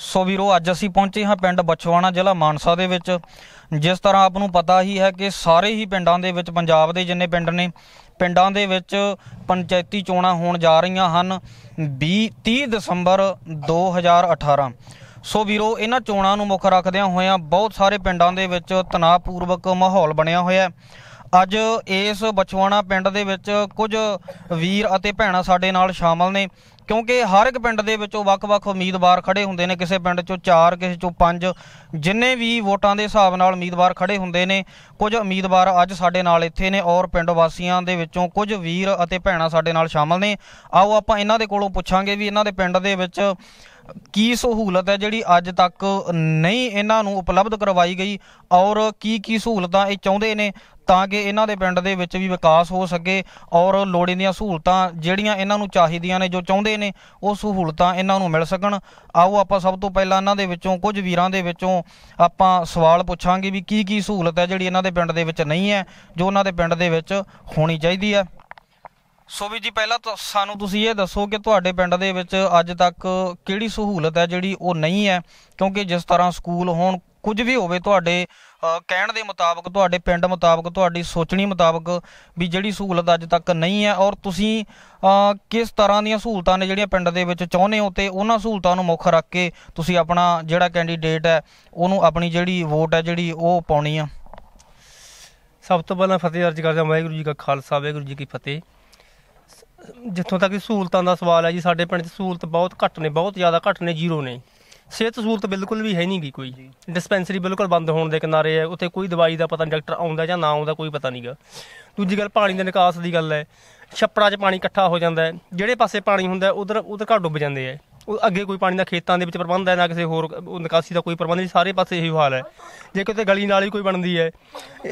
ਸੋ ਵੀਰੋ, ਅੱਜ ਅਸੀਂ ਪਹੁੰਚੇ ਹਾਂ ਪਿੰਡ ਬਛਵਾਣਾ ਜ਼ਿਲ੍ਹਾ ਮਾਨਸਾ ਦੇ ਵਿੱਚ। ਜਿਸ ਤਰ੍ਹਾਂ ਆਪ ਨੂੰ ਪਤਾ ਹੀ ਹੈ ਕਿ ਸਾਰੇ ਹੀ ਪਿੰਡਾਂ ਦੇ ਵਿੱਚ, ਪੰਜਾਬ ਦੇ ਜਿੰਨੇ ਪਿੰਡ ਨੇ, ਪਿੰਡਾਂ ਦੇ ਵਿੱਚ ਪੰਚਾਇਤੀ ਚੋਣਾਂ ਹੋਣ ਜਾ ਰਹੀਆਂ ਹਨ 20 30 ਦਸੰਬਰ 2018 ਸੋ ਵੀਰੋ, ਇਹਨਾਂ ਚੋਣਾਂ ਨੂੰ ਮੁੱਖ ਰੱਖਦਿਆਂ ਹੋਇਆਂ ਬਹੁਤ ਸਾਰੇ ਪਿੰਡਾਂ ਦੇ ਵਿੱਚ ਤਣਾਅਪੂਰਵਕ ਮਾਹੌਲ ਬਣਿਆ ਹੋਇਆ ਅੱਜ ਇਸ ਬਚਵਾਣਾ ਪਿੰਡ ਦੇ ਵਿੱਚ ਕੁਝ ਵੀਰ ਅਤੇ ਭੈਣਾਂ ਸਾਡੇ ਨਾਲ ਸ਼ਾਮਲ ਨੇ। ਕਿਉਂਕਿ ਹਰ ਇੱਕ ਪਿੰਡ ਦੇ ਵਿੱਚੋਂ ਵੱਖ-ਵੱਖ ਉਮੀਦਵਾਰ ਖੜੇ ਹੁੰਦੇ ਨੇ, ਕਿਸੇ ਪਿੰਡ ਚੋਂ 4 ਕਿਸੇ ਚੋਂ 5 ਜਿੰਨੇ ਵੀ ਵੋਟਾਂ ਦੇ ਹਿਸਾਬ ਨਾਲ ਉਮੀਦਵਾਰ ਖੜੇ ਹੁੰਦੇ ਨੇ, ਕੁਝ ਉਮੀਦਵਾਰ ਅੱਜ ਸਾਡੇ ਨਾਲ ਇੱਥੇ ਨੇ ਔਰ ਪਿੰਡ ਵਾਸੀਆਂ ਦੇ ਵਿੱਚੋਂ ਕੁਝ ਵੀਰ ਅਤੇ ਭੈਣਾਂ ਸਾਡੇ ਨਾਲ ਸ਼ਾਮਲ ਨੇ। ਆਓ ਆਪਾਂ ਇਹਨਾਂ ਦੇ ਕੋਲੋਂ ਪੁੱਛਾਂਗੇ ਵੀ ਇਹਨਾਂ ਦੇ ਪਿੰਡ ਦੇ ਵਿੱਚ ਕੀ ਸਹੂਲਤ ਹੈ ਜਿਹੜੀ ਅੱਜ ਤੱਕ ਨਹੀਂ ਇਹਨਾਂ ਨੂੰ ਉਪਲਬਧ ਕਰਵਾਈ ਗਈ ਔਰ ਕੀ ਕੀ ਸਹੂਲਤਾਂ ਇਹ ਚਾਹੁੰਦੇ ਨੇ। ਤਾਂ ਕਿ ਇਹਨਾਂ ਦੇ ਪਿੰਡ ਦੇ ਵਿੱਚ ਵੀ ਵਿਕਾਸ ਹੋ ਸਕੇ ਔਰ ਲੋੜੀਂਦੀਆਂ ਸਹੂਲਤਾਂ ਜਿਹੜੀਆਂ ਇਹਨਾਂ ਨੂੰ ਚਾਹੀਦੀਆਂ ਨੇ, ਜੋ ਚਾਹੁੰਦੇ ਨੇ, ਉਹ ਸਹੂਲਤਾਂ ਇਹਨਾਂ ਨੂੰ ਮਿਲ ਸਕਣ। ਆਓ ਆਪਾਂ ਸਭ ਤੋਂ ਪਹਿਲਾਂ ਇਹਨਾਂ ਦੇ ਵਿੱਚੋਂ ਕੁਝ ਵੀਰਾਂ ਦੇ ਵਿੱਚੋਂ ਆਪਾਂ ਸਵਾਲ ਪੁੱਛਾਂਗੇ ਵੀ ਕੀ ਕੀ ਸਹੂਲਤ ਹੈ ਜਿਹੜੀ ਇਹਨਾਂ ਦੇ ਪਿੰਡ ਦੇ ਵਿੱਚ ਨਹੀਂ ਹੈ, ਜੋ ਉਹਨਾਂ ਦੇ ਪਿੰਡ ਦੇ ਵਿੱਚ ਹੋਣੀ ਚਾਹੀਦੀ ਹੈ। ਸੋ ਵੀ ਜੀ ਪਹਿਲਾਂ ਤਾਂ ਸਾਨੂੰ ਤੁਸੀਂ ਇਹ ਦੱਸੋ ਕਿ ਤੁਹਾਡੇ ਪਿੰਡ ਦੇ ਵਿੱਚ ਅੱਜ ਤੱਕ ਕਿਹੜੀ ਸਹੂਲਤ ਹੈ ਜਿਹੜੀ ਉਹ ਨਹੀਂ ਹੈ, ਕਿਉਂਕਿ ਜਿਸ ਤਰ੍ਹਾਂ ਸਕੂਲ ਹੋਣ ਕੁਝ ਵੀ ਹੋਵੇ ਤੁਹਾਡੇ ਕਹਿਣ ਦੇ ਮੁਤਾਬਕ, ਤੁਹਾਡੇ ਪਿੰਡ ਮੁਤਾਬਕ, ਤੁਹਾਡੀ ਸੋਚਣੀ ਮੁਤਾਬਕ ਵੀ ਜਿਹੜੀ ਸਹੂਲਤ ਅੱਜ ਤੱਕ ਨਹੀਂ ਹੈ ਔਰ ਤੁਸੀਂ ਕਿਸ ਤਰ੍ਹਾਂ ਦੀਆਂ ਸਹੂਲਤਾਂ ਨੇ ਜਿਹੜੀਆਂ ਪਿੰਡ ਦੇ ਵਿੱਚ ਚਾਹੁੰਦੇ ਹੋ ਤੇ ਉਹਨਾਂ ਸਹੂਲਤਾਂ ਨੂੰ ਮੁੱਖ ਰੱਖ ਕੇ ਤੁਸੀਂ ਆਪਣਾ ਜਿਹੜਾ ਕੈਂਡੀਡੇਟ ਹੈ, ਉਹਨੂੰ ਆਪਣੀ ਜਿਹੜੀ ਵੋਟ ਹੈ ਜਿਹੜੀ ਉਹ ਪਾਉਣੀ ਆ? ਸਭ ਤੋਂ ਪਹਿਲਾਂ ਫਤਿਹ ਅਰਜ ਕਰਦੇ ਹਾਂ, ਵਾਹਿਗੁਰੂ ਜੀ ਕਾ ਖਾਲਸਾ, ਵਾਹਿਗੁਰੂ ਜੀ ਕੀ ਫਤਿਹ। ਜਿੱਥੋਂ ਤੱਕ ਸਹੂਲਤਾਂ ਦਾ ਸਵਾਲ ਹੈ ਜੀ, ਸਾਡੇ ਪਿੰਡ 'ਚ ਸਹੂਲਤ ਬਹੁਤ ਘੱਟ ਨੇ, ਬਹੁਤ ਜ਼ਿਆਦਾ ਘੱਟ ਨੇ, ਜ਼ੀਰੋ ਨੇ। ਸਿਹਤ ਸਹੂਲਤ ਬਿਲਕੁਲ ਵੀ ਹੈ ਨਹੀਂ ਗੀ ਕੋਈ। ਡਿਸਪੈਂਸਰੀ ਬਿਲਕੁਲ ਬੰਦ ਹੋਣ ਦੇ ਕਿਨਾਰੇ ਹੈ। ਉੱਥੇ ਕੋਈ ਦਵਾਈ ਦਾ ਪਤਾ ਨਹੀਂ ਡਾਕਟਰ ਆਉਂਦਾ ਜਾਂ ਨਾ ਆਉਂਦਾ ਕੋਈ ਪਤਾ ਨਹੀਂਗਾ ਦੂਜੀ ਗੱਲ ਪਾਣੀ ਦੇ ਨਿਕਾਸ ਦੀ ਗੱਲ ਹੈ। ਛੱਪੜਾਂ 'ਚ ਪਾਣੀ ਇਕੱਠਾ ਹੋ ਜਾਂਦਾ ਹੈ। ਜਿਹੜੇ ਪਾਸੇ ਪਾਣੀ ਹੁੰਦਾ ਉਧਰ ਉਧਰ ਘਰ ਡੁੱਬ ਜਾਂਦੇ ਹੈ। ਉਹ ਅੱਗੇ ਕੋਈ ਪਾਣੀ ਦਾ ਖੇਤਾਂ ਦੇ ਵਿੱਚ ਪ੍ਰਬੰਧ ਹੈ ਨਾ ਕਿਸੇ ਹੋਰ ਨਿਕਾਸੀ ਦਾ ਕੋਈ ਪ੍ਰਬੰਧ ਨਹੀਂ। ਸਾਰੇ ਪਾਸੇ ਇਹੀ ਹਾਲ ਹੈ। ਜੇ ਕਿਤੇ ਗਲੀ ਨਾਲੀ ਕੋਈ ਬਣਦੀ ਹੈ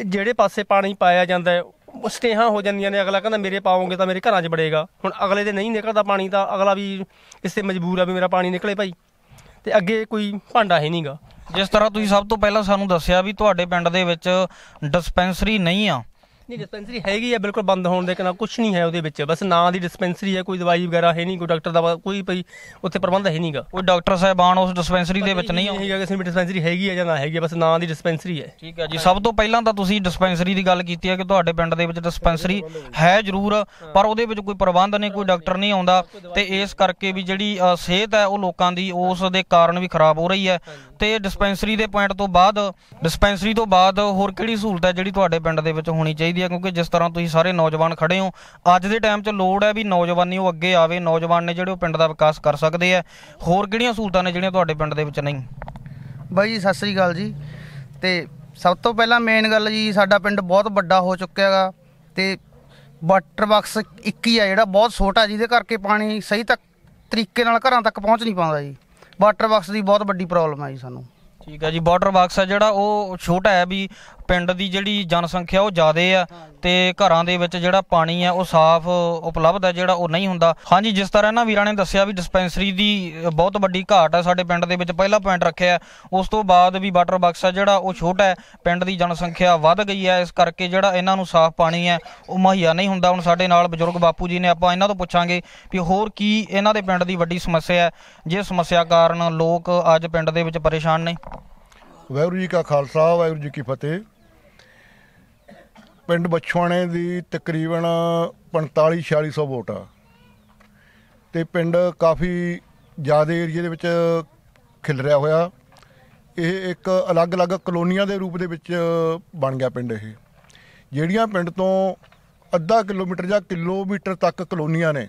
ਜਿਹੜੇ ਪਾਸੇ ਪਾਣੀ ਪਾਇਆ ਜਾਂਦਾ ਹੈ ਸਟੇਹਾਂ ਹੋ ਜਾਂਦੀਆਂ ਨੇ। ਅਗਲਾ ਕਹਿੰਦਾ ਮੇਰੇ ਪਾਓਗੇ ਤਾਂ ਮੇਰੇ ਘਰਾਂ 'ਚ ਵੜੇਗਾ। ਹੁਣ ਅਗਲੇ ਦੇ ਨਹੀਂ ਨਿਕਲਦਾ ਪਾਣੀ ਤਾਂ ਅਗਲਾ ਵੀ ਇਸ ਮਜਬੂਰ ਆ ਵੀ ਮੇਰਾ ਪਾਣੀ ਨਿਕਲੇ ਭਾਈ। ਤੇ ਅੱਗੇ ਕੋਈ ਭਾਂਡਾ ਹੈ ਨਹੀਂਗਾ। ਜਿਸ ਤਰ੍ਹਾਂ ਤੁਸੀਂ ਸਭ ਤੋਂ ਪਹਿਲਾਂ ਸਾਨੂੰ ਦੱਸਿਆ ਵੀ ਤੁਹਾਡੇ ਪਿੰਡ ਦੇ ਵਿੱਚ ਡਿਸਪੈਂਸਰੀ ਨਹੀਂ ਆ। ਨਹੀਂ ਡਿਸਪੈਂਸਰੀ ਹੈਗੀ ਆ ਬਿਲਕੁਲ ਬੰਦ ਹੋਣ ਦੇ ਕਿਨਾਂ ਕੁਝ ਨਹੀਂ ਹੈ ਉਹਦੇ ਵਿੱਚ। ਬਸ ਨਾਂ ਦੀ ਡਿਸਪੈਂਸਰੀ ਹੈ ਕੋਈ ਦਵਾਈ ਵਗੈਰਾ ਹੈ ਨਹੀਂ ਕੋਈ ਡਾਕਟਰ ਦਾ ਕੋਈ ਭਈ ਉੱਥੇ ਪ੍ਰਬੰਧ ਹੈ ਨਹੀਂਗਾ। ਕੋਈ ਡਾਕਟਰ ਸਾਹਿਬਾਨ ਉਸ ਡਿਸਪੈਂਸਰੀ ਦੇ ਵਿੱਚ ਨਹੀਂ ਹੈਗਾ ਕਿਸੇ ਵੀ ਡਿਸਪੈਂਸਰੀ ਹੈਗੀ ਆ ਜਾਂ ਨਾ ਹੈਗੀ ਆ, ਬਸ ਨਾਂ ਦੀ ਡਿਸਪੈਂਸਰੀ ਹੈ। ਠੀਕ ਹੈ ਜੀ ਸਭ ਤੋਂ ਪਹਿਲਾਂ ਤਾਂ ਤੁਸੀਂ ਡਿਸਪੈਂਸਰੀ ਦੀ ਗੱਲ ਕੀਤੀ ਹੈ ਕਿ ਤੁਹਾਡੇ ਪਿੰਡ ਦੇ ਵਿੱਚ ਡਿਸਪੈਂਸਰੀ ਹੈ ਜ਼ਰੂਰ ਪਰ ਉਹਦੇ ਵਿੱਚ ਕੋਈ ਪ੍ਰਬੰਧ ਨਹੀਂ ਕੋਈ ਡਾਕਟਰ ਨਹੀਂ ਆਉਂਦਾ। ਤੇ ਇਸ ਕਰਕੇ ਵੀ ਜਿਹੜੀ ਅ, ਸਿਹਤ ਹੈ ਉਹ ਲੋਕਾਂ ਦੀ ਉਸ ਦੇ ਕਾਰਨ ਵੀ ਖਰਾਬ ਹੋ ਰਹੀ ਹੈ। ਤੇ ਡਿਸਪੈਂਸਰੀ ਦੇ ਪੁਆਇੰਟ ਤੋਂ ਬਾਅਦ ਡਿਸਪੈਂਸਰੀ ਤੋਂ ਬਾਅਦ ਹੋਰ ਕਿਹੜੀ ਸਹੂਲਤ ਹੈ ਜਿਹੜੀ ਤੁਹਾਡੇ ਪਿੰਡ ਦੇ ਵਿੱਚ ਹੋਣੀ ਚਾਹੀਦੀ? ਹੈ ਕਿਉਂਕਿ ਜਿਸ ਤਰ੍ਹਾਂ ਤੁਸੀਂ ਸਾਰੇ ਨੌਜਵਾਨ ਖੜੇ ਹੋ ਅੱਜ ਦੇ ਟਾਈਮ 'ਚ ਲੋੜ ਹੈ ਵੀ ਨੌਜਵਾਨੀ ਉਹ ਅੱਗੇ ਆਵੇ ਨੌਜਵਾਨ ਨੇ ਜਿਹੜੇ ਉਹ ਪਿੰਡ ਦਾ ਵਿਕਾਸ ਕਰ ਸਕਦੇ ਆ। ਹੋਰ ਕਿਹੜੀਆਂ ਸਹੂਲਤਾਂ ਨੇ ਜਿਹੜੀਆਂ ਤੁਹਾਡੇ ਪਿੰਡ ਦੇ ਵਿੱਚ ਨਹੀਂ? ਬਾਈ ਜੀ ਸਤਿ ਸ੍ਰੀ ਅਕਾਲ ਜੀ। ਤੇ ਸਭ ਤੋਂ ਪਹਿਲਾਂ ਮੇਨ ਗੱਲ ਜੀ ਸਾਡਾ ਪਿੰਡ ਬਹੁਤ ਵੱਡਾ ਹੋ ਚੁੱਕਿਆ ਹੈਗਾ ਤੇ ਵਾਟਰ ਬਾਕਸ ਇੱਕ ਹੀ ਆ ਜਿਹੜਾ ਬਹੁਤ ਛੋਟਾ ਜਿਹਦੇ ਕਰਕੇ ਪਾਣੀ ਸਹੀ ਤੱਕ ਤਰੀਕੇ ਨਾਲ ਘਰਾਂ ਤੱਕ ਪਹੁੰਚ ਨਹੀਂ ਪਾਉਂਦਾ ਜੀ। ਵਾਟਰ ਬਾਕਸ ਦੀ ਬਹੁਤ ਵੱਡੀ ਪ੍ਰੋਬਲਮ ਹੈ ਜੀ ਸਾਨੂੰ। ਠੀਕ ਹੈ ਜੀ ਵਾਟਰ ਬਾਕਸ ਹੈ ਜਿਹੜਾ ਉਹ ਛੋਟਾ ਹੈ ਵੀ ਪਿੰਡ ਦੀ ਜਿਹੜੀ ਜਨਸੰਖਿਆ ਉਹ ਜ਼ਿਆਦਾ ਆ ਤੇ ਘਰਾਂ ਦੇ ਵਿੱਚ ਜਿਹੜਾ ਪਾਣੀ ਹੈ ਉਹ ਸਾਫ਼ ਉਪਲਬਧ ਹੈ ਜਿਹੜਾ ਉਹ ਨਹੀਂ ਹੁੰਦਾ। ਹਾਂਜੀ, ਜਿਸ ਤਰ੍ਹਾਂ ਇਹਨਾਂ ਵੀਰਾਂ ਨੇ ਦੱਸਿਆ ਵੀ ਡਿਸਪੈਂਸਰੀ ਦੀ ਬਹੁਤ ਵੱਡੀ ਘਾਟ ਹੈ ਸਾਡੇ ਪਿੰਡ ਦੇ ਵਿੱਚ। ਪਹਿਲਾ ਪੁਆਇੰਟ ਰੱਖਿਆ, ਉਸ ਤੋਂ ਬਾਅਦ ਵੀ ਵਾਟਰ ਬਾਕਸ ਹੈ ਜਿਹੜਾ ਉਹ ਛੋਟਾ ਹੈ, ਪਿੰਡ ਦੀ ਜਨਸੰਖਿਆ ਵੱਧ ਗਈ ਹੈ ਇਸ ਕਰਕੇ ਜਿਹੜਾ ਇਹਨਾਂ ਨੂੰ ਸਾਫ਼ ਪਾਣੀ ਹੈ ਉਹ ਮੁਹੱਈਆ ਨਹੀਂ ਹੁੰਦਾ। ਹੁਣ ਸਾਡੇ ਨਾਲ ਬਜ਼ੁਰਗ ਬਾਪੂ ਜੀ ਨੇ ਆਪਾਂ ਇਹਨਾਂ ਤੋਂ ਪੁੱਛਾਂਗੇ ਵੀ ਹੋਰ ਕੀ ਇਹਨਾਂ ਦੇ ਪਿੰਡ ਦੀ ਵੱਡੀ ਸਮੱਸਿਆ ਹੈ, ਜੇ ਸਮੱਸਿਆ ਕਾਰਨ ਲੋਕ ਅੱਜ ਪਿੰਡ ਦੇ ਵਿੱਚ ਪਰੇਸ਼ਾਨ ਨੇ। ਵਾਹਿਗੁਰੂ ਜੀ ਕਾ ਖਾਲਸਾ, ਵਾਹਿਗੁਰੂ ਜੀ ਕੀ ਫਤਿਹ। ਪਿੰਡ ਬਛਵਾਣੇ ਦੀ ਤਕਰੀਬਨ 45 4600 ਵੋਟ ਆ। ਤੇ ਪਿੰਡ ਕਾਫੀ ਜ਼ਿਆਦਾ ਏਰੀਏ ਦੇ ਵਿੱਚ ਖਿਲਰਿਆ ਹੋਇਆ। ਇਹ ਇੱਕ ਅਲੱਗ-ਅਲੱਗ ਕਲੋਨੀਆਂ ਦੇ ਰੂਪ ਦੇ ਵਿੱਚ ਬਣ ਗਿਆ ਪਿੰਡ ਇਹ। ਜਿਹੜੀਆਂ ਪਿੰਡ ਤੋਂ ਅੱਧਾ ਕਿਲੋਮੀਟਰ ਜਾਂ ਕਿਲੋਮੀਟਰ ਤੱਕ ਕਲੋਨੀਆਂ ਨੇ,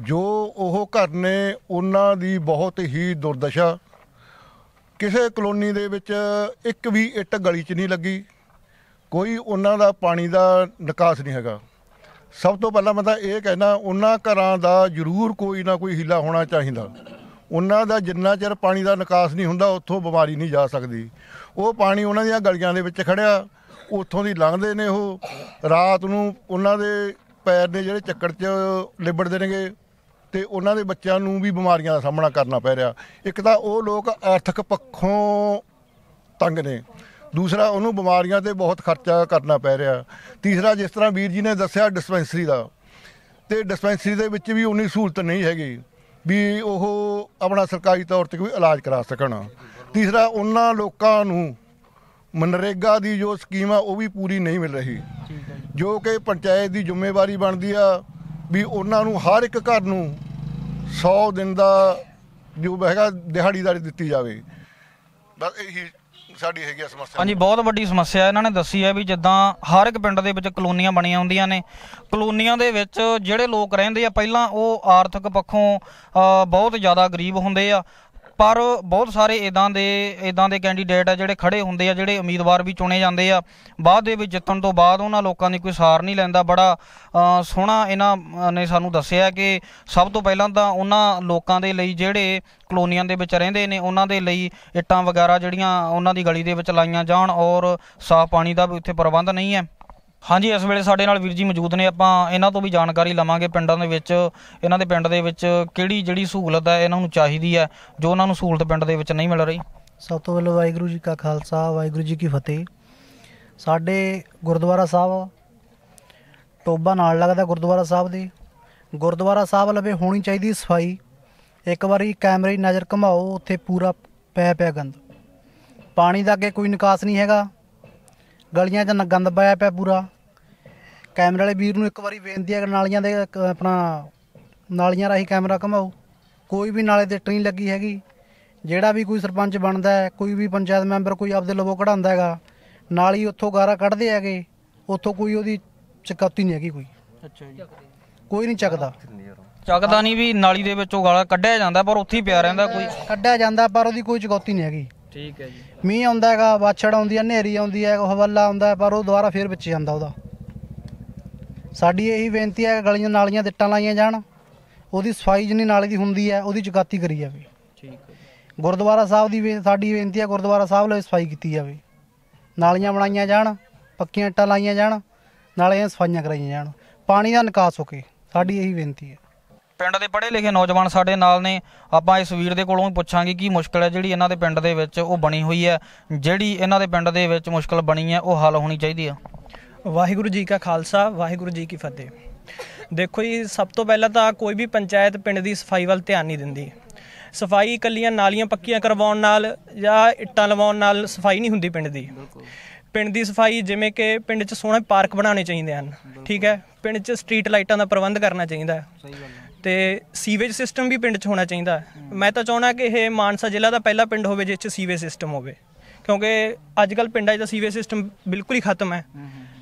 ਜੋ ਉਹ ਘਰ ਨੇ, ਉਹਨਾਂ ਦੀ ਬਹੁਤ ਹੀ ਦੁਰਦਸ਼ਾ। ਕਿਸੇ ਕਲੋਨੀ ਦੇ ਵਿੱਚ ਇੱਕ ਵੀ ਇੱਟ ਗਲੀ 'ਚ ਨਹੀਂ ਲੱਗੀ। ਕੋਈ ਉਹਨਾਂ ਦਾ ਪਾਣੀ ਦਾ ਨਿਕਾਸ ਨਹੀਂ ਹੈਗਾ। ਸਭ ਤੋਂ ਪਹਿਲਾਂ ਮੈਂ ਤਾਂ ਇਹ ਕਹਿਣਾ, ਉਹਨਾਂ ਘਰਾਂ ਦਾ ਜ਼ਰੂਰ ਕੋਈ ਨਾ ਕੋਈ ਹੀਲਾ ਹੋਣਾ ਚਾਹੀਦਾ। ਉਹਨਾਂ ਦਾ ਜਿੰਨਾ ਚਿਰ ਪਾਣੀ ਦਾ ਨਿਕਾਸ ਨਹੀਂ ਹੁੰਦਾ, ਉੱਥੋਂ ਬਿਮਾਰੀ ਨਹੀਂ ਜਾ ਸਕਦੀ। ਉਹ ਪਾਣੀ ਉਹਨਾਂ ਦੀਆਂ ਗਲੀਆਂ ਦੇ ਵਿੱਚ ਖੜਿਆ, ਉੱਥੋਂ ਦੀ ਲੰਘਦੇ ਨੇ ਉਹ। ਰਾਤ ਨੂੰ ਉਹਨਾਂ ਦੇ ਪੈਰ ਨੇ ਜਿਹੜੇ ਚੱਕੜ 'ਚ ਲਿਬੜਦੇ ਨੇਗੇ ਤੇ ਉਹਨਾਂ ਦੇ ਬੱਚਿਆਂ ਨੂੰ ਵੀ ਬਿਮਾਰੀਆਂ ਦਾ ਸਾਹਮਣਾ ਕਰਨਾ ਪੈ ਰਿਹਾ। ਇੱਕ ਤਾਂ ਉਹ ਲੋਕ ਆਰਥਿਕ ਪੱਖੋਂ ਤੰਗ ਨੇ। ਦੂਸਰਾ ਉਹਨੂੰ ਬਿਮਾਰੀਆਂ ਤੇ ਬਹੁਤ ਖਰਚਾ ਕਰਨਾ ਪੈ ਰਿਹਾ। ਤੀਸਰਾ ਜਿਸ ਤਰ੍ਹਾਂ ਵੀਰ ਜੀ ਨੇ ਦੱਸਿਆ ਡਿਸਪੈਂਸਰੀ ਦਾ ਤੇ ਡਿਸਪੈਂਸਰੀ ਦੇ ਵਿੱਚ ਵੀ ਉਨੀ ਸਹੂਲਤ ਨਹੀਂ ਹੈਗੀ ਵੀ ਉਹ ਆਪਣਾ ਸਰਕਾਰੀ ਤੌਰ ਤੇ ਕੋਈ ਇਲਾਜ ਕਰਾ ਸਕਣ। ਤੀਸਰਾ ਉਹਨਾਂ ਲੋਕਾਂ ਨੂੰ ਮਨਰੇਗਾ ਦੀ ਜੋ ਸਕੀਮ ਆ ਉਹ ਵੀ ਪੂਰੀ ਨਹੀਂ ਮਿਲ ਰਹੀ। ਜੋ। ਕਿ ਪੰਚਾਇਤ ਦੀ ਜ਼ਿੰਮੇਵਾਰੀ ਬਣਦੀ ਆ ਵੀ ਉਹਨਾਂ ਨੂੰ ਹਰ ਇੱਕ ਘਰ ਨੂੰ 100 ਦਿਨ ਦਾ ਜੋ ਹੈਗਾ ਦਿਹਾੜੀਦਾਰੀ ਦਿੱਤੀ ਜਾਵੇ। ਬਸ ਇਹੀ ਸਾਡੀ ਹੈਗੀ ਆ ਸਮੱਸਿਆ। ਹਾਂਜੀ ਬਹੁਤ ਵੱਡੀ ਸਮੱਸਿਆ ਇਹਨਾਂ ਨੇ ਦੱਸੀ ਹੈ ਵੀ ਜਿੱਦਾਂ ਹਰ ਇੱਕ ਪਿੰਡ ਦੇ ਵਿੱਚ ਕਲੋਨੀਆਂ ਬਣੀਆਂ ਹੁੰਦੀਆਂ ਨੇ। ਕਲੋਨੀਆਂ ਦੇ ਵਿੱਚ ਜਿਹੜੇ ਲੋਕ ਰਹਿੰਦੇ ਆ ਪਹਿਲਾਂ ਉਹ ਆਰਥਿਕ ਪੱਖੋਂ ਅ, ਬਹੁਤ ਜ਼ਿਆਦਾ ਗਰੀਬ ਹੁੰਦੇ ਆ। ਪਰ ਬਹੁਤ ਸਾਰੇ ਇਦਾਂ ਦੇ ਇਦਾਂ ਦੇ ਕੈਂਡੀਡੇਟ ਆ ਜਿਹੜੇ ਖੜੇ ਹੁੰਦੇ ਆ, ਜਿਹੜੇ ਉਮੀਦਵਾਰ ਵੀ ਚੁਣੇ ਜਾਂਦੇ ਆ। ਬਾਅਦ ਦੇ ਵਿੱਚ ਜਿੱਤਣ ਤੋਂ ਬਾਅਦ ਉਹਨਾਂ ਲੋਕਾਂ ਦੀ ਕੋਈ ਸਾਰ ਨਹੀਂ ਲੈਂਦਾ। ਬੜਾ ਸੋਹਣਾ ਇਹਨਾਂ ਨੇ ਸਾਨੂੰ ਦੱਸਿਆ ਕਿ ਸਭ ਤੋਂ ਪਹਿਲਾਂ ਤਾਂ ਉਹਨਾਂ ਲੋਕਾਂ ਦੇ ਲਈ ਜਿਹੜੇ ਕਲੋਨੀਆਂ ਦੇ ਵਿੱਚ ਰਹਿੰਦੇ ਨੇ, ਉਹਨਾਂ ਦੇ ਲਈ ਇੱਟਾਂ ਵਗੈਰਾ ਜਿਹੜੀਆਂ ਉਹਨਾਂ ਦੀ ਗਲੀ ਦੇ ਵਿੱਚ ਲਾਈਆਂ ਜਾਣ ਔਰ ਸਾਫ਼ ਪਾਣੀ ਦਾ ਵੀ ਉੱਥੇ ਪ੍ਰਬੰਧ ਨਹੀਂ ਹੈ। ਹਾਂਜੀ, ਇਸ ਵੇਲੇ ਸਾਡੇ ਨਾਲ ਵੀਰ ਜੀ ਮੌਜੂਦ ਨੇ। ਆਪਾਂ ਇਹਨਾਂ ਤੋਂ ਵੀ ਜਾਣਕਾਰੀ ਲਵਾਂਗੇ ਪਿੰਡਾਂ ਦੇ ਵਿੱਚ। ਇਹਨਾਂ ਦੇ ਪਿੰਡ ਦੇ ਵਿੱਚ ਕਿਹੜੀ ਜਿਹੜੀ ਸਹੂਲਤ ਹੈ, ਇਹਨਾਂ ਨੂੰ ਚਾਹੀਦੀ ਹੈ, ਜੋ ਉਹਨਾਂ ਨੂੰ ਸਹੂਲਤ ਪਿੰਡ ਦੇ ਵਿੱਚ ਨਹੀਂ ਮਿਲ ਰਹੀ? ਸਭ ਤੋਂ ਪਹਿਲਾਂ ਵਾਹਿਗੁਰੂ ਜੀ ਕਾ ਖਾਲਸਾ, ਵਾਹਿਗੁਰੂ ਜੀ ਕੀ ਫਤਿਹ। ਸਾਡੇ ਗੁਰਦੁਆਰਾ ਸਾਹਿਬ ਟੋਬਾ ਨਾਲ ਲੱਗਦਾ ਗੁਰਦੁਆਰਾ ਸਾਹਿਬ ਦੇ। ਗੁਰਦੁਆਰਾ ਸਾਹਿਬ ਲਵੇ ਹੋਣੀ ਚਾਹੀਦੀ ਸਫ਼ਾਈ। ਇੱਕ ਵਾਰੀ ਕੈਮਰੇ ਦੀ ਨਜ਼ਰ ਘਮਾਓ, ਉੱਥੇ ਪੂਰਾ ਪੈ ਪਿਆ ਗੰਦ। ਪਾਣੀ ਦਾ ਅੱਗੇ ਕੋਈ ਨਿਕਾਸ ਨਹੀਂ ਹੈਗਾ। ਗਲੀਆਂ 'ਚ ਨ- ਗੰਦ ਪਾਇਆ ਪਿਆ ਪੂਰਾ। ਕੈਮਰੇ ਵਾਲੇ ਵੀਰ ਨੂੰ ਇੱਕ ਵਾਰੀ ਬੇਨਤੀ ਹੈ ਕਿ ਨਾਲੀਆਂ ਦੇ ਆਪਣਾ ਨਾਲੀਆਂ ਰਾਹੀਂ ਕੈਮਰਾ ਘਮਾਓ। ਕੋਈ ਵੀ ਨਾਲੇ ਤੇ ਟ੍ਰੇਨ ਲੱਗੀ ਹੈਗੀ ਜਿਹੜਾ ਵੀ ਕੋਈ ਸਰਪੰਚ ਬਣਦਾ ਹੈ ਕੋਈ ਵੀ ਪੰਚਾਇਤ ਮੈਂਬਰ ਕੋਈ ਆਪਦੇ ਲਵੋ ਕਢਾਉਂਦਾ ਹੈਗਾ ਨਾਲੀ ਉੱਥੋਂ ਗਾਰਾ ਕੱਢਦੇ ਹੈਗੇ ਉੱਥੋਂ ਕੋਈ ਉਹਦੀ ਚੁਕੌਤੀ ਨਹੀਂ ਹੈਗੀ ਕੋਈ। ਅੱਛਾ ਜੀ। ਕੋਈ ਨਹੀਂ ਚੱਕਦਾ। ਚੱਕਦਾ ਨਹੀਂ ਵੀ ਨਾਲੀ ਦੇ ਵਿੱਚੋਂ ਗਾਲਾ ਕੱਢਿਆ ਜਾਂਦਾ ਪਰ ਉੱਥੇ ਹੀ ਪਿਆ ਰਹਿੰਦਾ ਕੋਈ। ਕੱਢਿਆ ਜਾਂਦਾ ਪਰ ਉਹਦੀ ਕੋਈ ਚੁਕੌਤੀ ਨਹੀਂ ਹੈਗੀ। ਠੀਕ ਹੈ ਜੀ। ਮੀਂਹ ਆਉਂਦਾ ਹੈਗਾ ਬਾਛੜ ਆਉਂਦੀ ਹੈ ਹਨੇਰੀ ਆਉਂਦੀ ਹੈ ਹਵੱਲਾ ਆਉਂਦਾ ਹੈ ਪਰ ਉਹ ਦੁਬਾਰਾ ਫੇਰ ਵਿੱਚ ਜਾਂਦਾ ਉਹਦਾ। ਸਾਡੀ ਇਹੀ ਬੇਨਤੀ ਹੈ ਕਿ ਗਲੀਆਂ ਨਾਲੀਆਂ ਦਿੱਟਾਂ ਲਾਈਆਂ ਜਾਣ। ਉਹਦੀ ਸਫ਼ਾਈ ਜਿੰਨੀ ਨਾਲੇ ਦੀ ਹੁੰਦੀ ਹੈ ਉਹਦੀ ਚੁਕੌਤੀ ਕਰੀ ਜਾਵੇ। ਠੀਕ ਹੈ। ਗੁਰਦੁਆਰਾ ਸਾਹਿਬ ਦੀ ਬੇ- ਸਾਡੀ ਬੇਨਤੀ ਹੈ ਗੁਰਦੁਆਰਾ ਸਾਹਿਬ ਲਈ ਸਫ਼ਾਈ ਕੀਤੀ ਜਾਵੇ। ਨਾਲੀਆਂ ਬਣਾਈਆਂ ਜਾਣ ਪੱਕੀਆਂ ਇੱਟਾਂ ਲਾਈਆਂ ਜਾਣ ਨਾਲੇ ਸਫਾਈਆਂ ਕਰਾਈਆਂ ਜਾਣ। ਪਾਣੀ ਦਾ ਨਿਕਾਸ ਹੋ ਕੇ ਸਾਡੀ ਇਹੀ ਬੇਨਤੀ ਹੈ। ਪਿੰਡ ਦੇ ਪੜ੍ਹੇ ਲਿਖੇ ਨੌਜਵਾਨ ਸਾਡੇ ਨਾਲ ਨੇ। ਆਪਾਂ ਇਸ ਵੀਰ ਦੇ ਕੋਲੋਂ ਵੀ ਪੁੱਛਾਂਗੇ ਕੀ ਮੁਸ਼ਕਲ ਹੈ ਜਿਹੜੀ ਇਹਨਾਂ ਦੇ ਪਿੰਡ ਦੇ ਵਿੱਚ ਉਹ ਬਣੀ ਹੋਈ ਹੈ। ਜਿਹੜੀ ਇਹਨਾਂ ਦੇ ਪਿੰਡ ਦੇ ਵਿੱਚ ਮੁਸ਼ਕਲ ਬਣੀ ਹੈ ਉਹ ਹੱਲ ਹੋਣੀ ਚਾਹੀਦੀ ਆ। ਵਾਹਿਗੁਰੂ ਜੀ ਕਾ ਖਾਲਸਾ ਵਾਹਿਗੁਰੂ ਜੀ ਕੀ ਫਤਿਹ। ਦੇਖੋ ਜੀ ਸਭ ਤੋਂ ਪਹਿਲਾਂ ਤਾਂ ਕੋਈ ਵੀ ਪੰਚਾਇਤ ਪਿੰਡ ਦੀ ਸਫ਼ਾਈ ਵੱਲ ਧਿਆਨ ਨਹੀਂ ਦਿੰਦੀ। ਸਫ਼ਾਈ ਇਕੱਲੀਆਂ ਨਾਲੀਆਂ ਪੱਕੀਆਂ ਕਰਵਾਉਣ ਨਾਲ ਜਾਂ ਇੱਟਾਂ ਲਵਾਉਣ ਨਾਲ ਸਫ਼ਾਈ ਨਹੀਂ ਹੁੰਦੀ ਪਿੰਡ ਦੀ। ਪਿੰਡ ਦੀ ਸਫ਼ਾਈ ਜਿਵੇਂ ਕਿ ਪਿੰਡ 'ਚ ਸੋਹਣੇ ਪਾਰਕ ਬਣਾਉਣੇ ਚਾਹੀਦੇ ਹਨ ਠੀਕ ਹੈ? ਪਿੰਡ 'ਚ ਸਟਰੀਟ ਲਾਈਟਾਂ ਦਾ ਪ੍ਰਬੰਧ ਕਰਨਾ ਚਾਹੀਦਾ। ਹੈ। ਤੇ ਸੀਵੇਜ ਸਿਸਟਮ ਵੀ ਪਿੰਡ 'ਚ ਹੋਣਾ ਚਾਹੀਦਾ। ਮੈਂ ਤਾਂ ਚਾਹਣਾ ਕਿ ਇਹ ਮਾਨਸਾ ਜ਼ਿਲ੍ਹਾ ਦਾ ਪਹਿਲਾ ਪਿੰਡ ਹੋਵੇ ਜਿਸ 'ਚ ਸੀਵੇਜ ਸਿਸਟਮ ਹੋਵੇ। ਕਿਉਂਕਿ ਅੱਜ ਕੱਲ ਪਿੰਡਾਂ 'ਚ ਤਾਂ ਸੀਵੇਜ ਸਿਸਟਮ ਬਿਲਕੁਲ ਹੀ ਖਤਮ ਹੈ।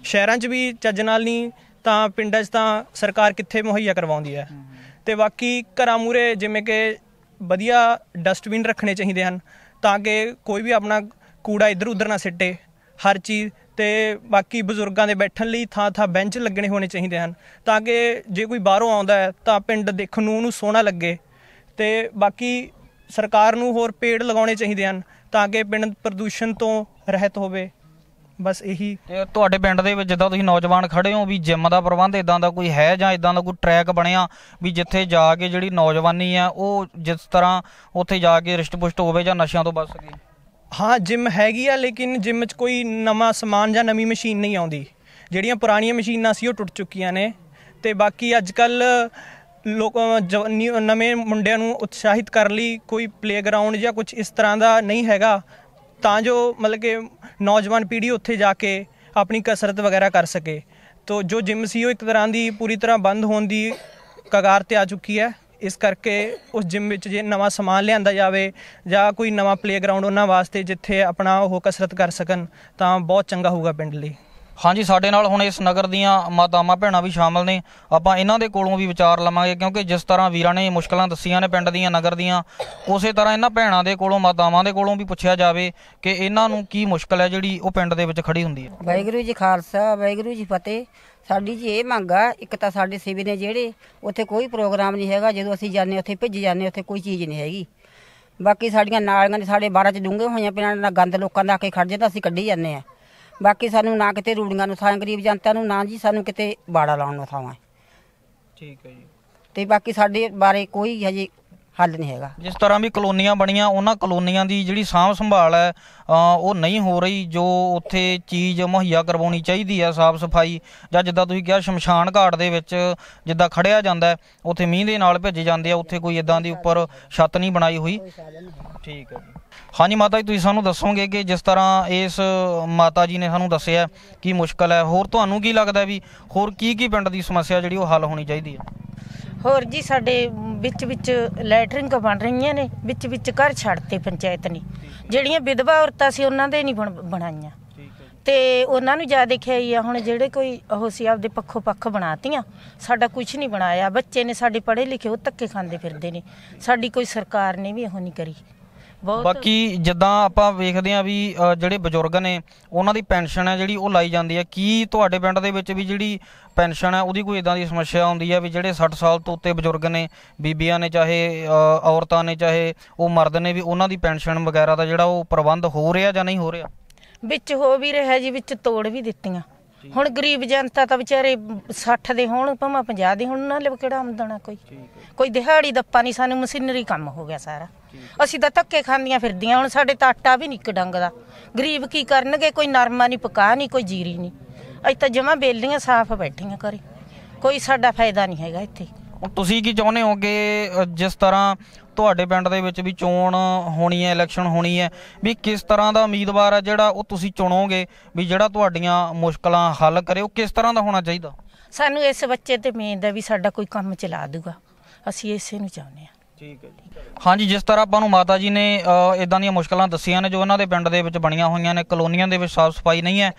ਸ਼ਹਿਰਾਂ 'ਚ ਵੀ ਚੱਜ ਨਾਲ ਨਹੀਂ ਤਾਂ ਪਿੰਡਾਂ 'ਚ ਤਾਂ ਸਰਕਾਰ ਕਿੱਥੇ ਮੁਹੱਈਆ ਕਰਵਾਉਂਦੀ ਹੈ। ਤੇ ਬਾਕੀ ਘਰਾਂ ਮੂਰੇ ਜਿਵੇਂ ਕਿ ਵਧੀਆ ਡਸਟਬਿਨ ਰੱਖਣੇ ਚਾਹੀਦੇ ਹਨ ਤਾਂ ਕਿ ਕੋਈ ਵੀ ਆਪਣਾ ਕੂੜਾ ਇੱਧਰ ਉੱਧਰ ਨਾ ਸਿੱਟੇ ਹਰ ਚੀਜ਼ ਤੇ ਬਾਕੀ ਬਜ਼ੁਰਗਾਂ ਦੇ ਬੈਠਣ ਲਈ ਥਾਂ ਥਾਂ ਬੈਂਚ ਲੱਗਣੇ ਹੋਣੇ ਚਾਹੀਦੇ ਹਨ ਤਾਂ ਕਿ ਜੇ ਕੋਈ ਬਾਹਰੋਂ ਆਉਂਦਾ ਹੈ ਤਾਂ ਪਿੰਡ ਦੇਖਣ ਨੂੰ ਉਹਨੂੰ ਸੋਹਣਾ ਲੱਗੇ। ਤੇ ਬਾਕੀ ਸਰਕਾਰ ਨੂੰ ਹੋਰ ਪੇੜ ਲਗਾਉਣੇ ਚਾਹੀਦੇ ਹਨ ਤਾਂ ਕਿ ਪਿੰਡ ਪ੍ਰਦੂਸ਼ਣ ਤੋਂ ਰਹਿਤ ਹੋਵੇ। ਬਸ ਇਹੀ। ਤੇ ਤੁਹਾਡੇ ਪਿੰਡ ਦੇ ਵਿੱਚ ਜਿੱਦਾਂ ਤੁਸੀਂ ਨੌਜਵਾਨ ਖੜੇ ਹੋ ਵੀ ਜਿਮ ਦਾ ਪ੍ਰਬੰਧ ਇਦਾਂ ਦਾ ਕੋਈ ਹੈ ਜਾਂ ਇਦਾਂ ਦਾ ਕੋਈ ਟਰੈਕ ਬਣਿਆ ਵੀ ਜਿੱਥੇ ਜਾ ਕੇ ਜਿਹੜੀ ਨੌਜਵਾਨੀ ਆ ਉਹ ਜਿਸ ਤਰ੍ਹਾਂ ਉੱਥੇ ਜਾ ਕੇ ਰਿਸ਼ਟ-ਪੁਸ਼ਟ ਹੋਵੇ ਜਾਂ ਨਸ਼ਿਆਂ ਤੋਂ ਬਚ ਸਕੇ? ਹਾਂ ਜਿਮ ਹੈਗੀ ਆ ਲੇਕਿਨ ਜਿਮ 'ਚ ਕੋਈ ਨਵਾਂ ਸਮਾਨ ਜਾਂ ਨਵੀਂ ਮਸ਼ੀਨ ਨਹੀਂ ਆਉਂਦੀ। ਜਿਹੜੀਆਂ ਪੁਰਾਣੀਆਂ ਮਸ਼ੀਨਾਂ ਸੀ ਉਹ ਟੁੱਟ ਚੁੱਕੀਆਂ ਨੇ। ਤੇ ਬਾਕੀ ਅੱਜ ਕੱਲ ਲੋਕ ਜ- ਨਵੇਂ ਮੁੰਡਿਆਂ ਨੂੰ ਉਤਸ਼ਾਹਿਤ ਕਰਨ ਲਈ ਕੋਈ ਪਲੇਗਰਾਉਂਡ ਜਾਂ ਕੁਝ ਇਸ ਤਰ੍ਹਾਂ ਦਾ ਨਹੀਂ ਹੈਗਾ, ਤਾਂ ਜੋ ਮਤਲਬ ਕਿ ਨੌਜਵਾਨ ਪੀੜ੍ਹੀ ਉੱਥੇ ਜਾ ਕੇ ਆਪਣੀ ਕਸਰਤ ਵਗੈਰਾ ਕਰ ਸਕੇ। ਤੋ ਜੋ ਜਿਮ ਸੀ, ਉਹ ਇੱਕ ਤਰ੍ਹਾਂ ਦੀ ਪੂਰੀ ਤਰ੍ਹਾਂ ਬੰਦ ਹੋਣ ਦੀ ਕਗਾਰ ਤੇ ਆ ਚੁੱਕੀ ਹੈ। ਇਸ ਕਰਕੇ ਉਸ ਜਿਮ ਵਿੱਚ ਜੇ ਨਵਾਂ ਸਮਾਨ ਲਿਆਂਦਾ ਜਾਵੇ ਜਾਂ ਕੋਈ ਨਵਾਂ ਪਲੇਗਰਾਉਂਡ ਉਹਨਾਂ ਵਾਸਤੇ ਜਿੱਥੇ ਆਪਣਾ ਉਹ ਕਸਰਤ ਕਰ ਸਕਣ, ਤਾਂ ਬਹੁਤ ਚੰਗਾ ਹੋਊਗਾ ਪਿੰਡ ਲਈ। ਹਾਂਜੀ, ਸਾਡੇ ਨਾਲ ਹੁਣ ਇਸ ਨਗਰ ਦੀਆਂ ਮਾਤਾਵਾਂ ਭੈਣਾਂ ਵੀ ਸ਼ਾਮਲ ਨੇ। ਆਪਾਂ ਇਹਨਾਂ ਦੇ ਕੋਲੋਂ ਵੀ ਵਿਚਾਰ ਲਵਾਂਗੇ, ਕਿਉਂਕਿ ਜਿਸ ਤਰ੍ਹਾਂ ਵੀਰਾਂ ਨੇ ਮੁਸ਼ਕਲਾਂ ਦੱਸੀਆਂ ਨੇ ਪਿੰਡ ਦੀਆਂ, ਨਗਰ ਦੀਆਂ, ਉਸੇ ਤਰ੍ਹਾਂ ਇਹਨਾਂ ਭੈਣਾਂ ਦੇ ਕੋਲੋਂ, ਮਾਤਾਵਾਂ ਦੇ ਕੋਲੋਂ ਵੀ ਪੁੱਛਿਆ ਜਾਵੇ ਕਿ ਇਹਨਾਂ ਨੂੰ ਕੀ ਮੁਸ਼ਕਲ ਹੈ ਜਿਹੜੀ ਉਹ ਪਿੰਡ ਦੇ ਵਿੱਚ ਖੜੀ ਹੁੰਦੀ ਹੈ। ਵਾਹਿਗੁਰੂ ਜੀ ਖਾਲਸਾ, ਵਾਹਿਗੁਰੂ ਜੀ ਫਤਿਹ। ਸਾਡੀ ਜੀ ਇਹ ਮੰਗ ਆ, ਇੱਕ ਤਾਂ ਸਾਡੇ ਸਿਵੀ ਨੇ ਜਿਹੜੇ ਉੱਥੇ ਕੋਈ ਪ੍ਰੋਗਰਾਮ ਨਹੀਂ ਹੈਗਾ, ਜਦੋਂ ਅਸੀਂ ਜਾਂਦੇ ਉੱਥੇ, ਭਿੱਜ ਜਾਂਦੇ ਉੱਥੇ, ਕੋਈ ਚੀਜ਼ ਨਹੀਂ ਹੈਗੀ। ਬਾਕੀ ਸਾਡੀਆਂ ਨਾਲੀਆਂ ਨੇ ਸਾਡੇ 12 ਚ ਡੂੰਘੇ ਹੋਈਆਂ ਪਿੰਡਾਂ ਨਾਲ ਗੰਦ ਲੋਕਾਂ ਦਾ ਆ ਕੇ ਖੜ ਜਾਂਦਾ, ਅਸੀਂ ਕੱਢੀ ਜਾਂਦੇ ਆ ਬਾਕੀ ਸਾਨੂੰ ਨਾ ਕਿਤੇ ਰੂੜੀਆਂ ਨੂੰ ਥਾਂ ਗਰੀਬ ਜਨਤਾ ਨੂੰ ਨਾ ਜੀ ਸਾਨੂੰ ਕਿਤੇ ਬਾੜਾ ਲਾਉਣ ਨੂੰ ਥਾਂ ਹੈ ਠੀਕ ਹੈ ਜੀ। ਤੇ ਬਾਕੀ ਸਾਡੇ ਬਾਰੇ ਕੋਈ ਹਜੇ ਹੱਲ ਨਹੀਂ ਹੈਗਾ। ਜਿਸ ਤਰ੍ਹਾਂ ਵੀ ਕਲੋਨੀਆਂ ਬਣੀਆਂ, ਉਹਨਾਂ ਕਲੋਨੀਆਂ ਦੀ ਜਿਹੜੀ ਸਾਂਭ ਸੰਭਾਲ ਹੈ ਉਹ ਨਹੀਂ ਹੋ ਰਹੀ, ਜੋ ਉੱਥੇ ਚੀਜ਼ ਮੁਹੱਈਆ ਕਰਵਾਉਣੀ ਚਾਹੀਦੀ ਹੈ, ਸਾਫ਼ ਸਫ਼ਾਈ, ਜਾਂ ਜਿੱਦਾਂ ਤੁਸੀਂ ਕਿਹਾ, ਸ਼ਮਸ਼ਾਨ ਘਾਟ ਦੇ ਵਿੱਚ ਜਿੱਦਾਂ ਖੜਿਆ ਜਾਂਦਾ ਉੱਥੇ ਮੀਂਹ ਦੇ ਨਾਲ ਭੇਜੇ ਜਾਂਦੇ ਆ, ਉੱਥੇ ਕੋਈ ਇਦਾਂ ਦੀ ਉੱਪਰ ਛੱਤ ਨਹੀਂ ਬਣਾਈ ਹੋਈ। ਠੀਕ ਹੈ ਜੀ। ਹਾਂਜੀ ਮਾਤਾ ਜੀ, ਤੁਸੀਂ ਸਾਨੂੰ ਦੱਸੋਗੇ ਕਿ ਜਿਸ ਤਰ੍ਹਾਂ ਇਸ ਮਾਤਾ ਜੀ ਨੇ ਸਾਨੂੰ ਦੱਸਿਆ ਕੀ ਮੁਸ਼ਕਲ ਹੈ? ਹੋਰ ਤੁਹਾਨੂੰ ਕੀ ਲੱਗਦਾ ਵੀ, ਹੋਰ ਕੀ ਕੀ ਪਿੰਡ ਦੀ ਸਮੱਸਿਆ ਜਿਹੜੀ ਉਹ ਹੱਲ ਹੋਣੀ ਚਾਹੀਦੀ ਹੈ? ਹੋਰ ਜੀ ਸਾਡੇ ਵਿੱਚ ਵਿੱਚ ਲੈਟਰਿੰਗ ਬਣ ਰਹੀਆਂ ਨੇ ਵਿੱਚ ਵਿੱਚ ਘਰ ਛੱਡਤੇ ਪੰਚਾਇਤ ਨੇ। ਜਿਹੜੀਆਂ ਵਿਧਵਾ ਔਰਤਾਂ ਸੀ ਉਹਨਾਂ ਦੇ ਨਹੀਂ ਬਣ- ਬਣਾਈਆਂ। ਤੇ ਉਹਨਾਂ ਨੂੰ ਜ਼ਿਆਦਾ ਖਿਆਈ ਆ ਹੁਣ ਜਿਹੜੇ ਕੋਈ ਉਹ ਸੀ ਆਪਦੇ ਪੱਖੋ ਪੱਖ ਬਣਾਤੀਆਂ ਸਾਡਾ ਕੁਝ ਨਹੀਂ ਬਣਾਇਆ। ਬੱਚੇ ਨੇ ਸਾਡੇ ਪੜ੍ਹੇ ਲਿਖੇ ਉਹ ਧੱਕੇ ਖਾਂਦੇ ਫਿਰਦੇ ਨੇ। ਸਾਡੀ ਕੋਈ ਸਰਕਾਰ ਨੇ ਵੀ ਉਹ ਨਹੀਂ ਕਰੀ। ਬਾਕੀ ਜਿੱਦਾਂ ਆਪਾਂ ਵੇਖਦੇ ਆ ਵੀ ਜਿਹੜੇ ਬਜ਼ੁਰਗ ਨੇ ਉਹਨਾਂ ਦੀ ਪੈਨਸ਼ਨ ਹੈ ਜਿਹੜੀ ਉਹ ਲਾਈ ਜਾਂਦੀ ਹੈ। ਕੀ ਤੁਹਾਡੇ ਪਿੰਡ ਦੇ ਵਿੱਚ ਵੀ ਜਿਹੜੀ ਪੈਨਸ਼ਨ ਹੈ ਉਹਦੀ ਕੋਈ ਇਦਾਂ ਦੀ ਸਮੱਸਿਆ ਆਉਂਦੀ ਹੈ ਵੀ ਜਿਹੜੇ 60 ਸਾਲ ਤੋਂ ਉੱਤੇ ਬਜ਼ੁਰਗ ਨੇ ਬੀਬੀਆਂ ਨੇ ਚਾਹੇ ਔਰਤਾਂ ਨੇ ਚਾਹੇ ਉਹ ਮਰਦ ਨੇ ਵੀ ਉਹਨਾਂ ਦੀ ਪੈਨਸ਼ਨ ਵਗੈਰਾ ਦਾ ਜਿਹੜਾ ਉਹ ਪ੍ਰਬੰਧ ਹੋ ਰਿਹਾ ਜਾਂ ਨਹੀਂ ਹੋ ਰਿਹਾ? ਵਿੱਚ ਹੋ ਵੀ ਰਿਹਾ ਜੀ ਵਿੱਚ ਤੋੜ ਵੀ ਦਿੱਤੀਆਂ। ਹੁਣ ਗਰੀਬ ਜਨਤਾ ਤਾਂ ਵਿਚਾਰੇ 60 ਦੇ ਹੋਣ ਭਾਵੇਂ 50 ਦੇ ਹੋਣ ਉਹਨਾਂ ਲਈ ਕਿਹੜਾ ਆਮਦਨ ਆ ਕੋਈ? ਕੋਈ ਦਿਹਾੜੀ ਦੱਪਾ ਨਹੀਂ ਸਾਨੂੰ ਮਸ਼ੀਨਰੀ ਕੰਮ ਹੋ ਗਿਆ ਸਾਰਾ। ਅਸੀਂ ਤਾਂ ਧੱਕੇ ਖਾਂਦੀਆਂ ਫਿਰਦੀਆਂ ਹੁਣ ਸਾਡੇ ਤਾਂ ਆਟਾ ਵੀ ਨਿੱਕ ਡੰਗਦਾ ਗਰੀਬ ਕੀ ਕਰਨਗੇ ਕੋਈ ਨਰਮਾ ਨਹੀਂ ਪਕਾ ਨਹੀਂ ਕੋਈ ਜੀਰੀ ਨਹੀਂ। ਅਸੀਂ ਤਾਂ ਜਮਾ ਬੇਲੀਆਂ ਸਾਫ਼ ਬੈਠੀਆਂ ਘਰੇ। ਕੋਈ ਸਾਡਾ ਫਾਇਦਾ ਨਹੀਂ ਹੈਗਾ ਇੱਥੇ। ਹੁਣ ਤੁਸੀਂ ਕੀ ਚਾਹੁੰਦੇ ਹੋ ਕਿ ਜਿਸ ਤਰ੍ਹਾਂ ਤੁਹਾਡੇ ਪਿੰਡ ਦੇ ਵਿੱਚ ਵੀ ਚੋਣ ਹੋਣੀ ਹੈ ਇਲੈਕਸ਼ਨ ਹੋਣੀ ਹੈ ਵੀ ਕਿਸ ਤਰ੍ਹਾਂ ਦਾ ਉਮੀਦਵਾਰ ਹੈ ਜਿਹੜਾ ਉਹ ਤੁਸੀਂ ਚੁਣੋਗੇ ਵੀ ਜਿਹੜਾ ਤੁਹਾਡੀਆਂ ਮੁਸ਼ਕਲਾਂ ਹੱਲ ਕਰੇ ਉਹ ਕਿਸ ਤਰ੍ਹਾਂ ਦਾ ਹੋਣਾ ਚਾਹੀਦਾ? ਸਾਨੂੰ ਇਸ ਬੱਚੇ ਤੇ ਉਮੀਦ ਹੈ ਵੀ ਸਾਡਾ ਕੋਈ ਕੰਮ ਚਲਾ ਦੂਗਾ। ਅਸੀਂ ਇਸੇ ਨੂੰ ਚਾਹੁੰਦੇ ਹਾਂ। ਠੀਕ ਹੈ ਜੀ। ਹਾਂਜੀ ਜਿਸ ਤਰ੍ਹਾਂ ਆਪਾਂ ਨੂੰ ਮਾਤਾ ਜੀ ਨੇ ਇਦਾਂ ਦੀਆਂ ਮੁਸ਼ਕਲਾਂ ਦੱਸੀਆਂ ਨੇ ਜੋ ਉਹਨਾਂ ਦੇ ਪਿੰਡ ਦੇ ਵਿੱਚ ਬਣੀਆਂ ਹੋਈਆਂ ਨੇ ਕਲੋਨੀਆਂ ਦੇ ਵਿੱਚ ਸਾਫ਼ ਸਫ਼ਾਈ ਨਹੀਂ ਹੈ।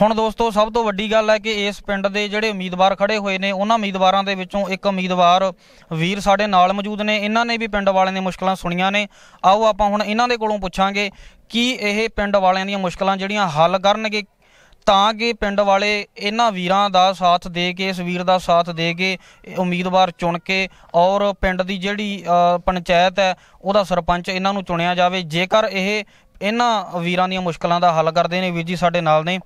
ਹੁਣ ਦੋਸਤੋ, ਸਭ ਤੋਂ ਵੱਡੀ ਗੱਲ ਹੈ ਕਿ ਇਸ ਪਿੰਡ ਦੇ ਜਿਹੜੇ ਉਮੀਦਵਾਰ ਖੜੇ ਹੋਏ ਨੇ, ਉਹਨਾਂ ਉਮੀਦਵਾਰਾਂ ਦੇ ਵਿੱਚੋਂ ਇੱਕ ਉਮੀਦਵਾਰ ਵੀਰ ਸਾਡੇ ਨਾਲ ਮੌਜੂਦ ਨੇ। ਇਹਨਾਂ ਨੇ ਵੀ ਪਿੰਡ ਵਾਲਿਆਂ ਦੀਆਂ ਮੁਸ਼ਕਲਾਂ ਸੁਣੀਆਂ ਨੇ। ਆਓ ਆਪਾਂ ਹੁਣ ਇਹਨਾਂ ਦੇ ਕੋਲੋਂ ਪੁੱਛਾਂਗੇ ਕਿ ਇਹ ਪਿੰਡ ਵਾਲਿਆਂ ਦੀਆਂ ਮੁਸ਼ਕਲਾਂ ਜਿਹੜੀਆਂ ਹੱਲ ਕਰਨਗੇ, ਤਾਂ ਕਿ ਪਿੰਡ ਵਾਲੇ ਇਹਨਾਂ ਵੀਰਾਂ ਦਾ ਸਾਥ ਦੇ ਕੇ, ਇਸ ਵੀਰ ਦਾ ਸਾਥ ਦੇ ਕੇ ਉਮੀਦਵਾਰ ਚੁਣ ਕੇ ਔਰ ਪਿੰਡ ਦੀ ਜਿਹੜੀ ਪੰਚਾਇਤ ਹੈ, ਉਹਦਾ ਸਰਪੰਚ ਇਹਨਾਂ ਨੂੰ ਚੁਣਿਆ ਜਾਵੇ। ਜੇਕਰ ਇਹ ਇਹਨਾਂ ਵੀਰਾਂ ਦੀਆਂ ਮੁਸ਼ਕਲਾਂ ਦਾ ਹੱਲ ਕਰਦੇ ਨੇ, ਵੀਰ ਜੀ ਸਾਡੇ ਨਾਲ ਨੇ।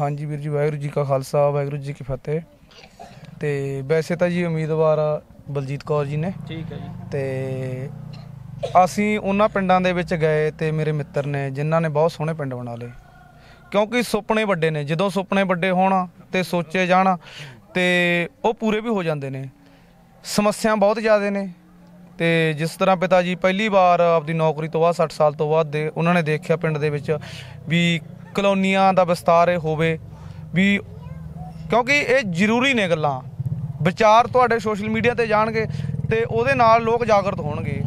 ਹਾਂਜੀ ਵੀਰ ਜੀ ਵਾਹਿਗੁਰੂ ਜੀ ਕਾ ਖਾਲਸਾ ਵਾਹਿਗੁਰੂ ਜੀ ਕੀ ਫਤਿਹ। ਤੇ ਵੈਸੇ ਤਾਂ ਜੀ ਉਮੀਦਵਾਰ ਬਲਜੀਤ ਕੌਰ ਜੀ ਨੇ। ਠੀਕ ਹੈ ਜੀ। ਤੇ ਅਸੀਂ ਉਹਨਾਂ ਪਿੰਡਾਂ ਦੇ ਵਿੱਚ ਗਏ ਤੇ ਮੇਰੇ ਮਿੱਤਰ ਨੇ ਜਿਨ੍ਹਾਂ ਨੇ ਬਹੁਤ ਸੋਹਣੇ ਪਿੰਡ ਬਣਾ ਲਏ। ਕਿਉਂਕਿ ਸੁਪਨੇ ਵੱਡੇ ਨੇ ਜਦੋਂ ਸੁਪਨੇ ਵੱਡੇ ਹੋਣ ਤੇ ਸੋਚੇ ਜਾਣ ਤੇ ਉਹ ਪੂਰੇ ਵੀ ਹੋ ਜਾਂਦੇ ਨੇ। ਸਮੱਸਿਆ ਬਹੁਤ ਜ਼ਿਆਦੇ ਨੇ ਤੇ ਜਿਸ ਤਰ੍ਹਾਂ ਪਿਤਾ ਜੀ ਪਹਿਲੀ ਵਾਰ ਆਪਦੀ ਨੌਕਰੀ ਤੋਂ ਬਾਅਦ 60 ਸਾਲ ਤੋਂ ਬਾਅਦ ਦੇ ਉਹਨਾਂ ਨੇ ਦੇਖਿਆ ਪਿੰਡ ਦੇ ਵਿੱਚ ਵੀ ਕਲੋਨੀਆਂ ਦਾ ਵਿਸਤਾਰ ਇਹ ਹੋਵੇ ਵੀ ਕਿਉਂਕਿ ਇਹ ਜ਼ਰੂਰੀ ਨੇ ਗੱਲਾਂ। ਵਿਚਾਰ ਤੁਹਾਡੇ ਸੋਸ਼ਲ ਮੀਡੀਆ ਤੇ ਜਾਣਗੇ ਤੇ ਉਹਦੇ ਨਾਲ ਲੋਕ ਜਾਗਰਤ ਹੋਣਗੇ।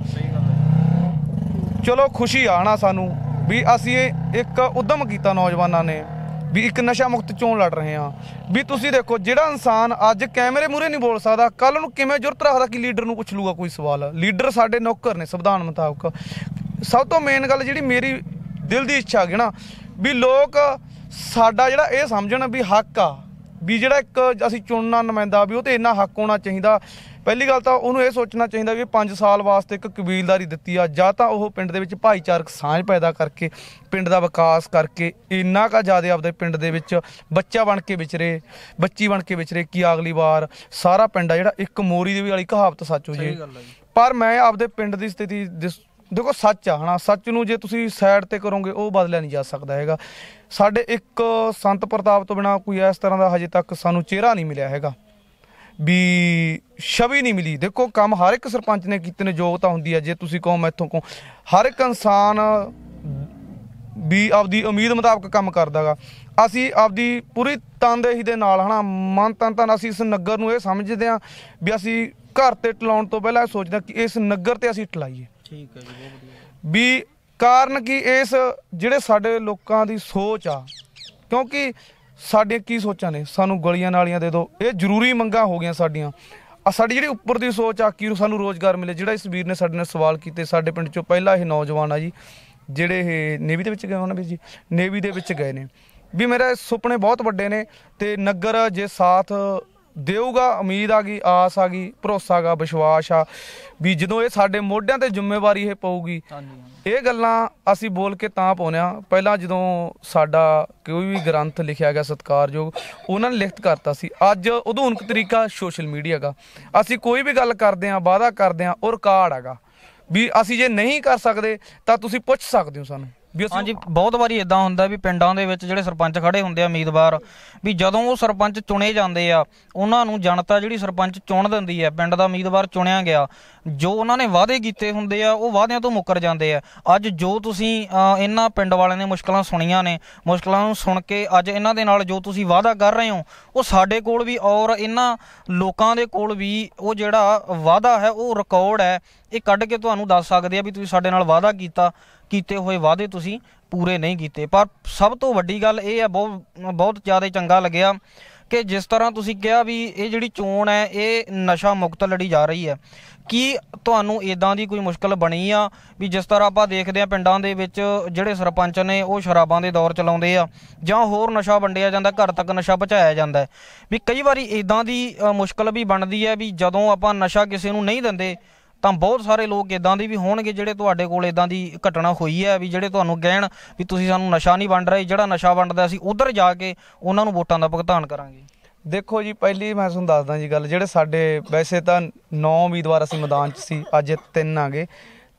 ਚਲੋ ਖੁਸ਼ੀ ਆਣਾ ਸਾਨੂੰ ਵੀ ਅਸੀਂ ਇਹ ਇੱਕ ਉਦਮ ਕੀਤਾ ਨੌਜਵਾਨਾਂ ਨੇ ਵੀ ਇੱਕ ਨਸ਼ਾ ਮੁਕਤ ਚੋਣ ਲੜ ਰਹੇ ਹਾਂ। ਵੀ ਤੁਸੀਂ ਦੇਖੋ ਜਿਹੜਾ ਇਨਸਾਨ ਅੱਜ ਕੈਮਰੇ ਮੂਹਰੇ ਨਹੀਂ ਬੋਲ ਸਕਦਾ ਕੱਲ ਨੂੰ ਕਿਵੇਂ ਜੁਰਤ ਰੱਖਦਾ ਕਿ ਲੀਡਰ ਨੂੰ ਪੁੱਛ ਲੂਗਾ ਕੋਈ ਸਵਾਲ। ਲੀਡਰ ਸਾਡੇ ਨੌਕਰ ਨੇ, ਸੰਵਿਧਾਨ ਮੁਤਾਬਕ। ਸਭ ਤੋਂ ਮੇਨ ਗੱਲ ਜਿਹੜੀ ਮੇਰੀ ਦਿਲ ਦੀ ਇੱਛਾ ਹੈਗੀ ਨਾ ਵੀ ਲੋਕ ਸਾਡਾ ਜਿਹੜਾ ਇਹ ਸਮਝਣ ਵੀ ਹੱਕ ਆ ਵੀ ਜਿਹੜਾ ਇੱਕ ਅਸੀਂ ਚੁਣਨਾ ਨੁਮਾਇੰਦਾ ਵੀ ਉਹ ਤੇ ਇੰਨਾ ਹੱਕ ਹੋਣਾ ਚਾਹੀਦਾ। ਪਹਿਲੀ ਗੱਲ ਤਾਂ ਉਹਨੂੰ ਇਹ ਸੋਚਣਾ ਚਾਹੀਦਾ ਵੀ 5 ਸਾਲ ਵਾਸਤੇ ਇੱਕ ਕਬੀਲਦਾਰੀ ਦਿੱਤੀ ਆ ਜਾਂ ਤਾਂ ਉਹ ਪਿੰਡ ਦੇ ਵਿੱਚ ਭਾਈਚਾਰਕ ਸਾਂਝ ਪੈਦਾ ਕਰਕੇ ਪਿੰਡ ਦਾ ਵਿਕਾਸ ਕਰਕੇ ਇੰਨਾ ਕਾ ਜ਼ਿਆਦਾ ਆਪਦੇ ਪਿੰਡ ਦੇ ਵਿੱਚ ਬੱਚਾ ਬਣ ਕੇ ਵਿਚਰੇ ਬੱਚੀ ਬਣ ਕੇ ਵਿਚਰੇ ਕਿ ਅਗਲੀ ਵਾਰ ਸਾਰਾ ਪਿੰਡ ਆ ਜਿਹੜਾ ਇੱਕ ਮੋਰੀ ਦੇ ਵਾਲੀ ਕਹਾਵਤ ਸੱਚ ਹੋ ਜੇ। ਪਰ ਮੈਂ ਆਪਦੇ ਪਿੰਡ ਦੀ ਸਥਿਤੀ ਦੇਖੋ ਸੱਚ ਆ, ਹਨਾ? ਸੱਚ ਨੂੰ ਜੇ ਤੁਸੀਂ ਸਾਈਡ ਤੇ ਕਰੋਗੇ, ਉਹ ਬਦਲਿਆ ਨਹੀਂ ਜਾ ਸਕਦਾ ਹੈਗਾ। ਸਾਡੇ ਇੱਕ ਸੰਤ ਪ੍ਰਤਾਪ ਤੋਂ ਬਿਨਾ ਕੋਈ ਇਸ ਤਰ੍ਹਾਂ ਦਾ ਹਜੇ ਤੱਕ ਸਾਨੂੰ ਚਿਹਰਾ ਨਹੀਂ ਮਿਲਿਆ ਹੈਗਾ। ਵੀ ਛਵੀ ਨਹੀਂ ਮਿਲੀ। ਦੇਖੋ, ਕੰਮ ਹਰ ਇੱਕ ਸਰਪੰਚ ਨੇ ਕੀਤੇ ਨੇ ਯੋਗਤਾ ਹੁੰਦੀ ਹੈ ਜੇ ਤੁਸੀਂ ਕਹੋ ਮੈਥੋਂ ਕਹੋ। ਹਰ ਇੱਕ ਇਨਸਾਨ ਵੀ ਆਪਦੀ ਉਮੀਦ ਮੁਤਾਬਕ ਕੰਮ ਕਰਦਾਗਾ ਅਸੀਂ ਆਪਦੀ ਪੂਰੀ ਤਨਦੇਹੀ ਦੇ ਨਾਲ, ਹਨਾ, ਮਨ ਤਨ ਤਨ ਅਸੀਂ ਇਸ ਨਗਰ ਨੂੰ ਇਹ ਸਮਝਦੇ ਹਾਂ ਵੀ ਅਸੀਂ ਘਰ ਤੇ ਟਲਾਉਣ ਤੋਂ ਪਹਿਲਾਂ ਇਹ ਸੋਚਦੇ ਹਾਂ ਕਿ ਇਸ ਨਗਰ ਤੇ ਅਸੀਂ ਟਲਾਈਏ। ਠੀਕ ਹੈ ਜੀ, ਬਹੁਤ ਵਧੀਆ ਵੀ ਕਾਰਨ ਕੀ ਇਸ ਜਿਹੜੇ ਸਾਡੇ ਲੋਕਾਂ ਦੀ ਸੋਚ ਆ? ਕਿਉਂਕਿ ਸਾਡੀਆਂ ਕੀ ਸੋਚਾਂ ਨੇ? ਸਾਨੂੰ ਗਲੀਆਂ ਨਾਲੀਆਂ ਦੇ ਦਿਓ। ਇਹ ਜ਼ਰੂਰੀ ਮੰਗਾਂ ਹੋ ਗਈਆਂ ਸਾਡੀਆਂ। ਆ ਸਾਡੀ ਜਿਹੜੀ ਉੱਪਰ ਦੀ ਸੋਚ ਆ ਕਿ ਸਾਨੂੰ ਰੋਜ਼ਗਾਰ ਮਿਲੇ? ਜਿਹੜਾ ਇਸ ਵੀਰ ਨੇ ਸਾਡੇ ਨਾਲ ਸਵਾਲ ਕੀਤੇ, ਸਾਡੇ ਪਿੰਡ ਚੋਂ ਪਹਿਲਾ ਇਹ ਨੌਜਵਾਨ ਆ ਜੀ, ਜਿਹੜੇ ਇਹ ਨੇਵੀ ਦੇ ਵਿੱਚ ਗਏ ਉਹਨਾਂ ਵੀ ਜੀ? ਨੇਵੀ ਦੇ ਵਿੱਚ ਗਏ ਨੇ। ਵੀ ਮੇਰੇ ਸੁਪਨੇ ਬਹੁਤ ਵੱਡੇ ਨੇ ਤੇ ਨਗਰ ਜੇ ਸਾਥ ਦੇਊਗਾ ਉਮੀਦ ਆ ਗਈ ਆਸ ਆ ਗਈ ਭਰੋਸਾ ਗਾ ਵਿਸ਼ਵਾਸ ਆ ਵੀ ਜਦੋਂ ਇਹ ਸਾਡੇ ਮੋਢਿਆਂ ਤੇ ਜ਼ਿੰਮੇਵਾਰੀ ਇਹ ਪਊਗੀ। ਇਹ ਗੱਲਾਂ ਅਸੀਂ ਬੋਲ ਕੇ ਤਾਂ ਪਾਉਂਦੇ ਹਾਂ। ਪਹਿਲਾਂ ਜਦੋਂ ਸਾਡਾ ਕੋਈ ਵੀ ਗ੍ਰੰਥ ਲਿਖਿਆ ਗਿਆ ਸਤਿਕਾਰਯੋਗ ਉਹਨਾਂ ਨੇ ਲਿਖਤ ਕਰਤਾ ਸੀ। ਅੱਜ ਆਧੁਨਿਕ ਤਰੀਕਾ ਸੋਸ਼ਲ ਮੀਡੀਆ ਦਾ ਅਸੀਂ ਕੋਈ ਵੀ ਗੱਲ ਕਰਦੇ ਹਾਂ ਵਾਅਦਾ ਕਰਦੇ ਹਾਂ ਉਹ ਰਿਕਾਰਡ ਹੈਗਾ। ਵੀ ਅਸੀਂ ਜੇ ਨਹੀਂ ਕਰ ਸਕਦੇ ਤਾਂ ਤੁਸੀਂ ਪੁੱਛ ਸਕਦੇ ਹੋ ਸਾਨੂੰ। ਵੀ ਅਸੀਂ ਹਾਂਜੀ ਬਹੁਤ ਵਾਰੀ ਇਦਾਂ ਹੁੰਦਾ ਵੀ ਪਿੰਡਾਂ ਦੇ ਵਿੱਚ ਜਿਹੜੇ ਸਰਪੰਚ ਖੜੇ ਹੁੰਦੇ ਆ ਉਮੀਦਵਾਰ ਵੀ ਜਦੋਂ ਉਹ ਸਰਪੰਚ ਚੁਣੇ ਜਾਂਦੇ ਆ ਉਹਨਾਂ ਨੂੰ ਜਨਤਾ ਜਿਹੜੀ ਸਰਪੰਚ ਚੁਣ ਦਿੰਦੀ ਹੈ ਪਿੰਡ ਦਾ ਉਮੀਦਵਾਰ ਚੁਣਿਆ ਗਿਆ ਜੋ ਉਹਨਾਂ ਨੇ ਵਾਅਦੇ ਕੀਤੇ ਹੁੰਦੇ ਆ ਉਹ ਵਾਅਦਿਆਂ ਤੋਂ ਮੁੱਕਰ ਜਾਂਦੇ ਆ। ਅੱਜ ਜੋ ਤੁਸੀਂ ਅ, ਇਹਨਾਂ ਪਿੰਡ ਵਾਲਿਆਂ ਨੇ ਮੁਸ਼ਕਲਾਂ ਸੁਣੀਆਂ ਨੇ ਮੁਸ਼ਕਲਾਂ ਨੂੰ ਸੁਣ ਕੇ ਅੱਜ ਇਹਨਾਂ ਦੇ ਨਾਲ ਜੋ ਤੁਸੀਂ ਵਾਅਦਾ ਕਰ ਰਹੇ ਹੋ ਉਹ ਸਾਡੇ ਕੋਲ ਵੀ ਔਰ ਇਹਨਾਂ ਲੋਕਾਂ ਦੇ ਕੋਲ ਵੀ ਉਹ ਜਿਹੜਾ ਵਾਅਦਾ ਹੈ ਉਹ ਰਿਕਾਰਡ ਹੈ ਇਹ ਕੱਢ ਕੇ ਤੁਹਾਨੂੰ ਦੱਸ ਸਕਦੇ ਆ ਵੀ ਤੁਸੀਂ ਸਾਡੇ ਨਾਲ ਵਾਅਦਾ ਕੀਤਾ, ਕੀਤੇ ਹੋਏ ਵਾਅਦੇ ਤੁਸੀਂ ਪੂਰੇ ਨਹੀਂ ਕੀਤੇ। ਪਰ ਸਭ ਤੋਂ ਵੱਡੀ ਗੱਲ ਇਹ ਹੈ ਬਹੁਤ ਬਹੁਤ ਜ਼ਿਆਦਾ ਚੰਗਾ ਲੱਗਿਆ ਕਿ ਜਿਸ ਤਰ੍ਹਾਂ ਤੁਸੀਂ ਕਿਹਾ ਵੀ ਇਹ ਜਿਹੜੀ ਚੋਣ ਹੈ, ਇਹ ਨਸ਼ਾ ਮੁਕਤ ਲੜੀ ਜਾ ਰਹੀ ਹੈ। ਕੀ ਤੁਹਾਨੂੰ ਇਦਾਂ ਦੀ ਕੋਈ ਮੁਸ਼ਕਲ ਬਣੀ ਆ ਵੀ ਜਿਸ ਤਰ੍ਹਾਂ ਆਪਾਂ ਦੇਖਦੇ ਆ ਪਿੰਡਾਂ ਦੇ ਵਿੱਚ ਜਿਹੜੇ ਸਰਪੰਚ ਨੇ, ਉਹ ਸ਼ਰਾਬਾਂ ਦੇ ਦੌਰ ਚਲਾਉਂਦੇ ਆ ਜਾਂ ਹੋਰ ਨਸ਼ਾ ਵੰਡਿਆ ਜਾਂਦਾ, ਘਰ ਤੱਕ ਨਸ਼ਾ ਪਹੁੰਚਾਇਆ ਜਾਂਦਾ ਵੀ ਕਈ ਵਾਰੀ ਇਦਾਂ ਦੀ ਮੁਸ਼ਕਲ ਵੀ ਬਣਦੀ ਹੈ ਵੀ ਜਦੋਂ ਆਪਾਂ ਨਸ਼ਾ ਕਿਸੇ ਨੂੰ ਨਹੀਂ ਦਿੰਦੇ ਤਾਂ ਬਹੁਤ ਸਾਰੇ ਲੋਕ ਇਦਾਂ ਦੇ ਵੀ ਹੋਣਗੇ ਜਿਹੜੇ ਤੁਹਾਡੇ ਕੋਲ ਇਦਾਂ ਦੀ ਘਟਨਾ ਹੋਈ ਹੈ ਵੀ ਜਿਹੜੇ ਤੁਹਾਨੂੰ ਕਹਿਣ ਵੀ ਤੁਸੀਂ ਸਾਨੂੰ ਨਸ਼ਾ ਨਹੀਂ ਵੰਡ ਰਹੇ ਜਿਹੜਾ ਨਸ਼ਾ ਵੰਡਦਾ ਅਸੀਂ ਉਧਰ ਜਾ ਕੇ ਉਹਨਾਂ ਨੂੰ ਵੋਟਾਂ ਦਾ ਭੁਗਤਾਨ ਕਰਾਂਗੇ। ਦੇਖੋ ਜੀ ਪਹਿਲੀ ਮੈਂ ਤੁਹਾਨੂੰ ਦੱਸਦਾ ਜੀ ਗੱਲ ਜਿਹੜੇ ਸਾਡੇ ਵੈਸੇ ਤਾਂ 9 ਉਮੀਦਵਾਰ ਅਸੀਂ ਮੈਦਾਨ 'ਚ ਸੀ ਅੱਜ ਤਿੰਨ ਆ ਗਏ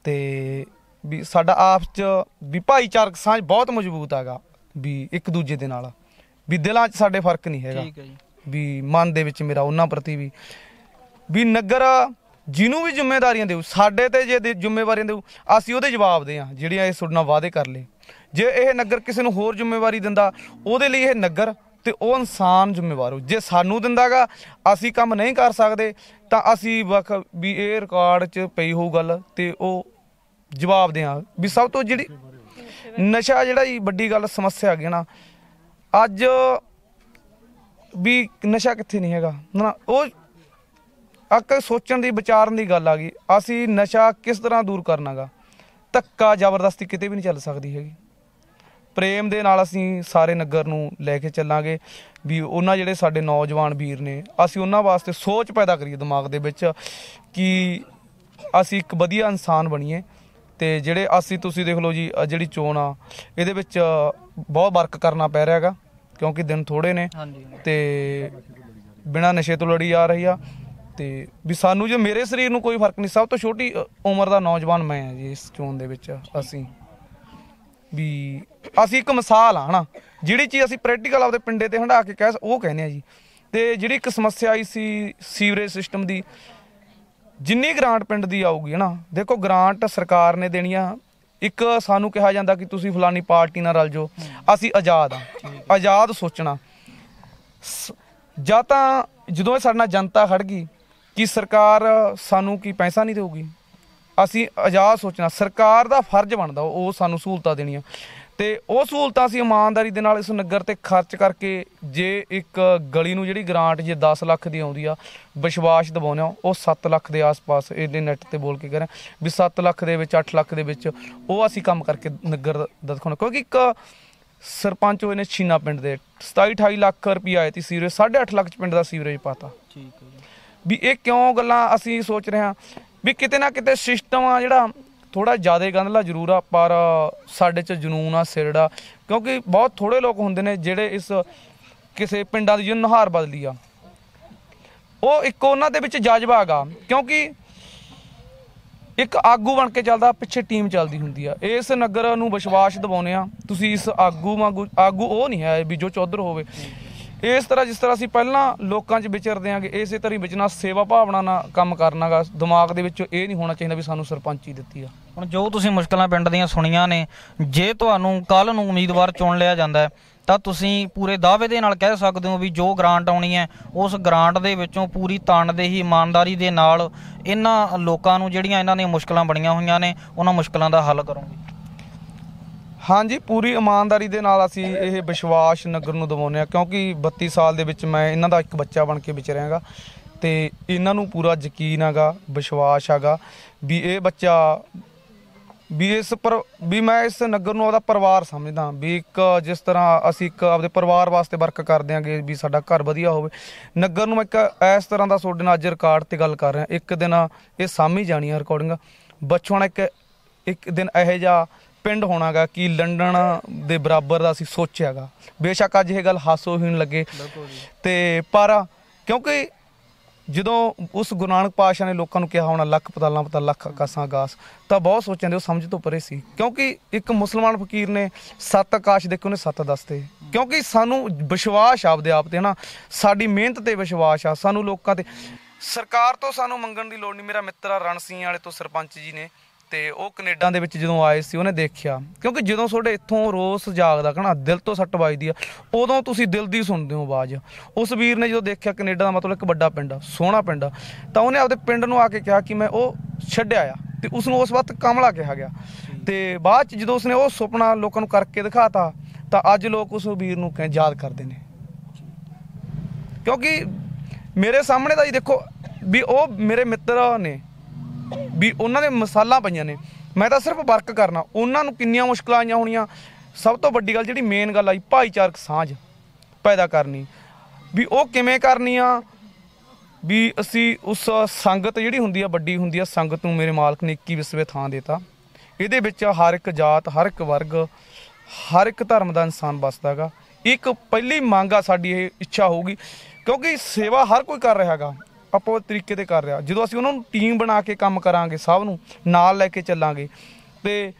ਤੇ ਵੀ ਸਾਡਾ ਆਪਸ 'ਚ ਵੀ ਭਾਈਚਾਰਕ ਸਾਂਝ ਬਹੁਤ ਮਜ਼ਬੂਤ ਹੈਗਾ ਵੀ ਇੱਕ ਦੂਜੇ ਦੇ ਨਾਲ। ਵੀ ਦਿਲਾਂ 'ਚ ਸਾਡੇ ਫ਼ਰਕ ਨਹੀਂ ਹੈਗਾ। ਹੈ ਜੀ। ਵੀ ਮਨ ਦੇ ਵਿੱਚ ਮੇਰਾ ਉਹਨਾਂ ਪ੍ਰਤੀ ਵੀ। ਵੀ ਨਗਰ ਜਿਹਨੂੰ ਵੀ ਜ਼ਿੰਮੇਵਾਰੀਆਂ ਦੇਊ, ਸਾਡੇ ਤੇ ਜੇ ਦੇ- ਜ਼ਿੰਮੇਵਾਰੀਆਂ ਦੇਊ, ਅਸੀਂ ਉਹਦੇ ਜਵਾਬ ਦੇ ਆ, ਜਿਹੜੀਆਂ ਇਹ ਤੁਹਾਡੇ ਨਾਲ ਵਾਅਦੇ ਕਰ ਲਏ। ਜੇ ਇਹ ਨਗਰ ਕਿਸੇ ਨੂੰ ਹੋਰ ਜ਼ਿੰਮੇਵਾਰੀ ਦਿੰਦਾ, ਉਹਦੇ ਲਈ ਇਹ ਨਗਰ ਤੇ ਉਹ ਇਨਸਾਨ ਜ਼ਿੰਮੇਵਾਰ ਹੋ। ਜੇ ਸਾਨੂੰ ਦਿੰਦਾਗਾ, ਅਸੀਂ ਕੰਮ ਨਹੀਂ ਕਰ ਸਕਦੇ, ਤਾਂ ਅਸੀਂ ਵਕ ਵੀ ਇਹ ਰਿਕਾਰਡ 'ਚ ਪਈ ਹੋਊ ਗੱਲ ਤੇ ਉਹ ਜਵਾਬ ਦਿਆਂ ਵੀ ਸਭ ਤੋਂ ਜਿਹੜੀ ਨਸ਼ਾ ਜਿਹੜਾ ਜੀ, ਵੱਡੀ ਗੱਲ ਸਮੱਸਿਆ ਹੈਗੀ ਨਾ, ਅੱਜ ਵੀ ਨਸ਼ਾ ਕਿੱਥੇ ਨਹੀਂ ਹੈਗਾ। ਨਾ, ਉਹ ਅੱਕ ਸੋਚਣ ਦੀ ਵਿਚਾਰਨ ਦੀ ਗੱਲ ਆ ਗਈ। ਅਸੀਂ ਨਸ਼ਾ ਕਿਸ ਤਰ੍ਹਾਂ ਦੂਰ ਕਰਨਾਗਾ? ਧੱਕਾ ਜ਼ਬਰਦਸਤੀ ਕਿਤੇ ਵੀ ਨਹੀਂ ਚੱਲ ਸਕਦੀ ਹੈਗੀ। ਪ੍ਰੇਮ ਦੇ ਨਾਲ ਅਸੀਂ ਸਾਰੇ ਨਗਰ ਨੂੰ ਲੈ ਕੇ ਚੱਲਾਂਗੇ ਵੀ ਉਹਨਾਂ ਜਿਹੜੇ ਸਾਡੇ ਨੌਜਵਾਨ ਵੀਰ ਨੇ ਅਸੀਂ ਉਹਨਾਂ ਵਾਸਤੇ ਸੋਚ ਪੈਦਾ ਕਰੀਏ ਦਿਮਾਗ ਦੇ ਵਿੱਚ ਕਿ ਅਸੀਂ ਇੱਕ ਵਧੀਆ ਇਨਸਾਨ ਬਣੀਏ ਤੇ ਜਿਹੜੇ ਅਸੀਂ ਤੁਸੀਂ ਦੇਖ ਲਓ ਜੀ ਜਿਹੜੀ ਚੋਣ ਆ ਇਹਦੇ ਵਿੱਚ ਬਹੁਤ ਵਰਕ ਕਰਨਾ ਪੈ ਰਿਹਾ ਹੈਗਾ ਕਿਉਂਕਿ ਦਿਨ ਥੋੜੇ ਨੇ ਤੇ ਬਿਨਾ ਨਸ਼ੇ ਤੋਂ ਲੜੀ ਆ ਰਹੀ ਆ। ਤੇ ਵੀ ਸਾਨੂੰ ਜੇ ਮੇਰੇ ਸਰੀਰ ਨੂੰ ਕੋਈ ਫ਼ਰਕ ਨਹੀਂ, ਸਭ ਤੋਂ ਛੋਟੀ ਉਮਰ ਦਾ ਨੌਜਵਾਨ ਮੈਂ ਆ ਜੀ ਇਸ ਚੋਣ ਦੇ ਵਿੱਚ ਅਸੀਂ। ਵੀ ਅਸੀਂ ਇੱਕ ਮਿਸਾਲ ਆ, ਹਨਾ। ਜਿਹੜੀ ਚੀਜ਼ ਅਸੀਂ ਪ੍ਰੈਕਟੀਕਲ ਆਪਦੇ ਪਿੰਡੇ ਤੇ ਹੰਡਾ ਕੇ ਕਹਿ ਉਹ ਕਹਿੰਦੇ ਆ ਜੀ। ਤੇ ਜਿਹੜੀ ਇੱਕ ਸਮੱਸਿਆ ਆਈ ਸੀ ਸੀਵਰੇਜ ਸਿਸਟਮ ਦੀ, ਜਿੰਨੀ ਗ੍ਰਾਂਟ ਪਿੰਡ ਦੀ ਆਊਗੀ, ਹਨਾ। ਦੇਖੋ ਗ੍ਰਾਂਟ ਸਰਕਾਰ ਨੇ ਦੇਣੀ ਆ ਇੱਕ ਸਾਨੂੰ ਕਿਹਾ ਜਾਂਦਾ ਕਿ ਤੁਸੀਂ ਫਲਾਨੀ ਪਾਰਟੀ ਨਾਲ ਰਲ ਜਾਓ। ਅਸੀਂ ਆਜ਼ਾਦ ਆ। ਆਜ਼ਾਦ ਸੋਚਣਾ। ਸ- ਜਾਂ ਤਾਂ ਜਦੋਂ ਇਹ ਸਾਡੇ ਨਾਲ ਜਨਤਾ ਖੜ ਗਈ ਕਿ ਸਰਕਾਰ ਸਾਨੂੰ ਕੀ ਪੈਸਾ ਨਹੀਂ ਦੇਊਗੀ? ਅਸੀਂ ਆਜ਼ਾਦ ਸੋਚਣਾ, ਸਰਕਾਰ ਦਾ ਫਰਜ਼ ਬਣਦਾ ਉਹ ਸਾਨੂੰ ਸਹੂਲਤਾਂ ਦੇਣੀਆਂ। ਤੇ ਉਹ ਸਹੂਲਤਾਂ ਅਸੀਂ ਇਮਾਨਦਾਰੀ ਦੇ ਨਾਲ ਇਸ ਨਗਰ ਤੇ ਖਰਚ ਕਰਕੇ ਜੇ ਇੱਕ ਗਲੀ ਨੂੰ ਜਿਹੜੀ ਗ੍ਰਾਂਟ ਜੇ 10 ਲੱਖ ਦੀ ਆਉਂਦੀ ਆ, ਵਿਸ਼ਵਾਸ ਦਿਵਾਉਂਦੇ ਆ ਉਹ 7 ਲੱਖ ਦੇ ਆਸ-ਪਾਸ ਇਹਦੇ ਨੈਟ ਤੇ ਬੋਲ ਕੇ ਕਰਾਂ ਵੀ 7 ਲੱਖ ਦੇ ਵਿੱਚ 8 ਲੱਖ ਦੇ ਵਿੱਚ ਉਹ ਅਸੀਂ ਕੰਮ ਕਰਕੇ ਨਗਰ ਦਾ ਦਿਖਾਉਣਾ। ਕਿਉਂਕਿ ਇੱਕ ਸਰਪੰਚ ਹੋਏ ਨੇ ਛੀਨਾ ਪਿੰਡ ਦੇ 27 28 ਲੱਖ ਰੁਪਏ ਆਏ ਤੀ ਸੀਵਰੇਜ 8.5 ਲੱਖ ਚ ਪਿੰਡ ਦਾ ਸੀਵਰੇਜ ਪਾਤਾ। ਠੀਕ ਹੈ ਵੀ ਇਹ ਕਿਉਂ ਗੱਲਾਂ ਅਸੀਂ ਸੋਚ ਰਹੇ ਹਾਂ? ਵੀ ਕਿਤੇ ਨਾ ਕਿਤੇ ਸਿਸਟਮ ਆ ਜਿਹੜਾ ਥੋੜਾ ਜ਼ਿਆਦਾ ਗੰਧਲਾ ਜ਼ਰੂਰ ਆ, ਪਰ ਸਾਡੇ ਚ ਜਨੂਨ ਆ, ਸਿਰੜਾ ਕਿਉਂਕਿ ਬਹੁਤ ਥੋੜੇ ਲੋਕ ਹੁੰਦੇ ਨੇ ਜਿਹੜੇ ਇਸ ਕਿਸੇ ਪਿੰਡਾਂ ਦੀ ਜਿਹਨੂੰ ਨੁਹਾਰ ਬਦਲੀ ਆ। ਉਹ ਇੱਕ ਉਹਨਾਂ ਦੇ ਵਿੱਚ ਜਜ਼ਬਾ ਹੈਗਾ, ਕਿਉਂਕਿ ਇੱਕ ਆਗੂ ਬਣ ਕੇ ਚੱਲਦਾ, ਪਿੱਛੇ ਟੀਮ ਚੱਲਦੀ ਹੁੰਦੀ ਆ। ਇਸ ਨਗਰ ਨੂੰ ਵਿਸ਼ਵਾਸ ਦਿਵਾਉਨੇ ਆ ਤੁਸੀਂ ਇਸ ਆਗੂ ਵਾਂਗੂ, ਆਗੂ ਉਹ ਨਹੀਂ ਹੈ ਵੀ ਜੋ ਚੌਧਰ ਹੋਵੇ। ਇਸ ਤਰ੍ਹਾਂ ਜਿਸ ਤਰ੍ਹਾਂ ਅਸੀਂ ਪਹਿਲਾਂ ਲੋਕਾਂ 'ਚ ਵਿਚਰਦੇ ਆਂਗੇ, ਇਸੇ ਤਰ੍ਹਾਂ ਹੀ ਵਿਚਣਾ ਸੇਵਾ ਭਾਵਨਾ ਨਾਲ ਕੰਮ ਕਰਨਾਗਾ। ਦਿਮਾਗ ਦੇ ਵਿੱਚ ਇਹ ਨਹੀਂ ਹੋਣਾ ਚਾਹੀਦਾ ਵੀ ਸਾਨੂੰ ਸਰਪੰਚੀ ਦਿੱਤੀ ਆ। ਹੁਣ ਜੋ ਤੁਸੀਂ ਮੁਸ਼ਕਲਾਂ ਪਿੰਡ ਦੀਆਂ ਸੁਣੀਆਂ ਨੇ, ਜੇ ਤੁਹਾਨੂੰ ਕੱਲ ਨੂੰ ਉਮੀਦਵਾਰ ਚੁਣ ਲਿਆ ਜਾਂਦਾ ਹੈ, ਤਾਂ ਤੁਸੀਂ ਪੂਰੇ ਦਾਅਵੇ ਦੇ ਨਾਲ ਕਹਿ ਸਕਦੇ ਹੋ ਵੀ ਜੋ ਗ੍ਰਾਂਟ ਆਉਣੀ ਹੈ, ਉਸ ਗ੍ਰਾਂਟ ਦੇ ਵਿੱਚੋਂ ਪੂਰੀ ਤਨਦੇਹੀ ਇਮਾਨਦਾਰੀ ਦੇ ਨਾਲ ਇਹਨਾਂ ਲੋਕਾਂ ਨੂੰ ਜਿਹੜੀਆਂ ਇਹਨਾਂ ਦੀਆਂ ਮੁਸ਼ਕਲਾਂ ਬਣੀਆਂ ਹੋਈਆਂ ਨੇ, ਉਹਨਾਂ ਮੁਸ਼ਕਲਾਂ ਦਾ ਹੱਲ ਕਰੋਗੇ। ਹਾਂਜੀ, ਪੂਰੀ ਇਮਾਨਦਾਰੀ ਦੇ ਨਾਲ ਅਸੀਂ ਇਹ ਵਿਸ਼ਵਾਸ ਨਗਰ ਨੂੰ ਦਿਵਾਉਂਦੇ ਆ ਕਿਉਂਕਿ 32 ਸਾਲ ਦੇ ਵਿੱਚ ਮੈਂ ਇਹਨਾਂ ਦਾ ਇੱਕ ਬੱਚਾ ਬਣ ਕੇ ਵਿਚਰਿਆਗਾ ਤੇ ਇਹਨਾਂ ਨੂੰ ਪੂਰਾ ਯਕੀਨ ਹੈਗਾ, ਵਿਸ਼ਵਾਸ ਹੈਗਾ ਵੀ ਇਹ ਬੱਚਾ ਵੀ ਇਸ ਪਰ, ਵੀ ਮੈਂ ਇਸ ਨਗਰ ਨੂੰ ਆਪਦਾ ਪਰਿਵਾਰ ਸਮਝਦਾ ਵੀ ਇੱਕ ਜਿਸ ਤਰ੍ਹਾਂ ਅਸੀਂ ਇੱਕ ਆਪਦੇ ਪਰਿਵਾਰ ਵਾਸਤੇ ਵਰਕ ਕਰਦੇ ਆਂਗੇ ਵੀ ਸਾਡਾ ਘਰ ਵਧੀਆ ਹੋਵੇ। ਨਗਰ ਨੂੰ ਮੈਂ ਇੱਕ ਇਸ ਤਰ੍ਹਾਂ ਦਾ ਤੁਹਾਡੇ ਨਾਲ ਅੱਜ ਰਿਕਾਰਡ ਤੇ ਗੱਲ ਕਰ ਰਿਹਾ, ਇੱਕ ਦਿਨ ਇਹ ਸਾਹਮਣੇ ਜਾਣੀ ਆ ਰਿਕਾਰਡਿੰਗ ਬਚਪਨ ਇੱਕ ਇੱਕ ਦਿਨ ਇਹੋ ਜਿਹਾ ਪਿੰਡ ਹੋਣਾਗਾ ਕਿ ਲੰਡਨ ਦੇ ਬਰਾਬਰ ਦਾ ਅਸੀਂ ਸੋਚਿਆਗਾ। ਬੇਸ਼ੱਕ ਅੱਜ ਇਹ ਗੱਲ ਹਾਸੋਹੀਣ ਲੱਗੇ। ਤੇ ਪਰ ਕਿਉਂਕਿ ਜਦੋਂ ਉਸ ਗੁਰੂ ਨਾਨਕ ਪਾਤਸ਼ਾਹ ਨੇ ਲੋਕਾਂ ਨੂੰ ਕਿਹਾ ਹੋਣਾ ਲੱਖ ਪਤਾਲਾਂ ਪਤਾ ਲੱਖ ਆਕਾਸ਼ਾਂ ਆਕਾਸ਼ ਤਾਂ ਬਹੁਤ ਸੋਚਾਂਦੇ ਉਹ ਸਮਝ ਤੋਂ ਪਰੇ ਸੀ। ਕਿਉਂਕਿ ਇੱਕ ਮੁਸਲਮਾਨ ਫਕੀਰ ਨੇ ਸੱਤ ਆਕਾਸ਼ ਦੇਖੋ ਨੇ ਸੱਤ ਦੱਸਤੇ। ਕਿਉਂਕਿ ਸਾਨੂੰ ਵਿਸ਼ਵਾਸ ਆਪਦੇ ਆਪ ਤੇ ਹਨਾ? ਸਾਡੀ ਮਿਹਨਤ ਤੇ ਵਿਸ਼ਵਾਸ ਆ ਸਾਨੂੰ ਲੋਕਾਂ ਤੇ। ਸਰਕਾਰ ਤੋਂ ਸਾਨੂੰ ਮੰਗਣ ਦੀ ਲੋੜ ਨਹੀਂ। ਮੇਰਾ ਮਿੱਤਰ ਆ ਰਣ ਸਿੰਘ ਵਾਲੇ ਤੋਂ ਸਰਪੰਚ ਜੀ ਨੇ। ਤੇ ਉਹ ਕੈਨੇਡਾ ਦੇ ਵਿੱਚ ਜਦੋਂ ਆਏ ਸੀ, ਉਹਨੇ ਦੇਖਿਆ। ਕਿਉਂਕਿ ਜਦੋਂ ਤੁਹਾਡੇ ਇੱਥੋਂ ਰੋਸ ਜਾਗਦਾ ਕਹਣਾ ਦਿਲ ਤੋਂ ਸੱਟ ਵੱਜਦੀ ਆ, ਉਦੋਂ ਤੁਸੀਂ ਦਿਲ ਦੀ ਸੁਣਦੇ ਹੋ ਆਵਾਜ਼। ਉਸ ਵੀਰ ਨੇ ਜਦੋਂ ਦੇਖਿਆ ਕੈਨੇਡਾ ਦਾ ਮਤਲਬ ਇੱਕ ਵੱਡਾ ਪਿੰਡ ਆ, ਸੋਹਣਾ ਪਿੰਡ ਆ, ਤਾਂ ਉਹਨੇ ਆਪਦੇ ਪਿੰਡ ਨੂੰ ਆ ਕੇ ਕਿਹਾ ਕਿ ਮੈਂ ਉਹ ਛੱਡਿਆ ਆ ਤੇ ਉਸ ਨੂੰ ਉਸ ਵਕਤ ਕਮਲਾ ਕਿਹਾ ਗਿਆ। ਤੇ ਬਾਅਦ ਚ ਜਦੋਂ ਉਸਨੇ ਉਹ ਸੁਪਨਾ ਲੋਕਾਂ ਨੂੰ ਕਰਕੇ ਦਿਖਾਤਾ, ਤਾਂ ਅੱਜ ਲੋਕ ਉਸ ਵੀਰ ਨੂੰ ਕਹਿ ਯਾਦ ਕਰਦੇ ਨੇ। ਕਿਉਂਕਿ ਮੇਰੇ ਸਾਹਮਣੇ ਤਾਂ ਜੀ ਦੇਖੋ ਵੀ ਉਹ ਮੇਰੇ ਮਿੱਤਰ ਨੇ ਵੀ ਉਹਨਾਂ ਦੇ ਮਸਾਲਾ ਪਈਆਂ ਨੇ। ਮੈਂ ਤਾਂ ਸਿਰਫ ਵਰਕ ਕਰਨਾ। ਉਹਨਾਂ ਨੂੰ ਕਿੰਨੀਆਂ ਮੁਸ਼ਕਲਾਂ ਆਈਆਂ ਹੋਣੀਆਂ। ਸਭ ਤੋਂ ਵੱਡੀ ਗੱਲ ਜਿਹੜੀ ਮੇਨ ਗੱਲ ਆਈ, ਭਾਈਚਾਰਕ ਸਾਂਝ ਪੈਦਾ ਕਰਨੀ। ਵੀ ਉਹ ਕਿਵੇਂ ਕਰਨੀ ਆ? ਵੀ ਅਸੀਂ ਉਸ ਸੰਗਤ ਜਿਹੜੀ ਹੁੰਦੀ ਆ, ਵੱਡੀ ਹੁੰਦੀ ਆ, ਸੰਗਤ ਨੂੰ ਮੇਰੇ ਮਾਲਕ ਨੇ 21 ਵਿਸਵੇ ਥਾਂ ਦਿੱਤਾ। ਇਹਦੇ ਵਿੱਚ ਹਰ ਇੱਕ ਜਾਤ, ਹਰ ਇੱਕ ਵਰਗ, ਹਰ ਇੱਕ ਧਰਮ ਦਾ ਇਨਸਾਨ ਵੱਸਦਾਗਾ ਇੱਕ ਪਹਿਲੀ ਮੰਗ ਆ ਸਾਡੀ ਇਹ ਇੱਛਾ ਹੋਊਗੀ। ਕਿਉਂਕਿ ਸੇਵਾ ਹਰ ਕੋਈ ਕਰ ਰਿਹਾ ਹੈਗਾ। ਆਪੋ ਆਪਣੇ ਤਰੀਕੇ ਤੇ ਕਰ ਰਿਹਾ। ਜਦੋਂ ਅਸੀਂ ਉਹਨਾਂ ਨੂੰ ਟੀਮ ਬਣਾ ਕੇ ਕੰਮ ਕਰਾਂਗੇ ਸਭ ਨੂੰ, ਨਾਲ ਲੈ ਕੇ ਚੱਲਾਂਗੇ, ਤੇ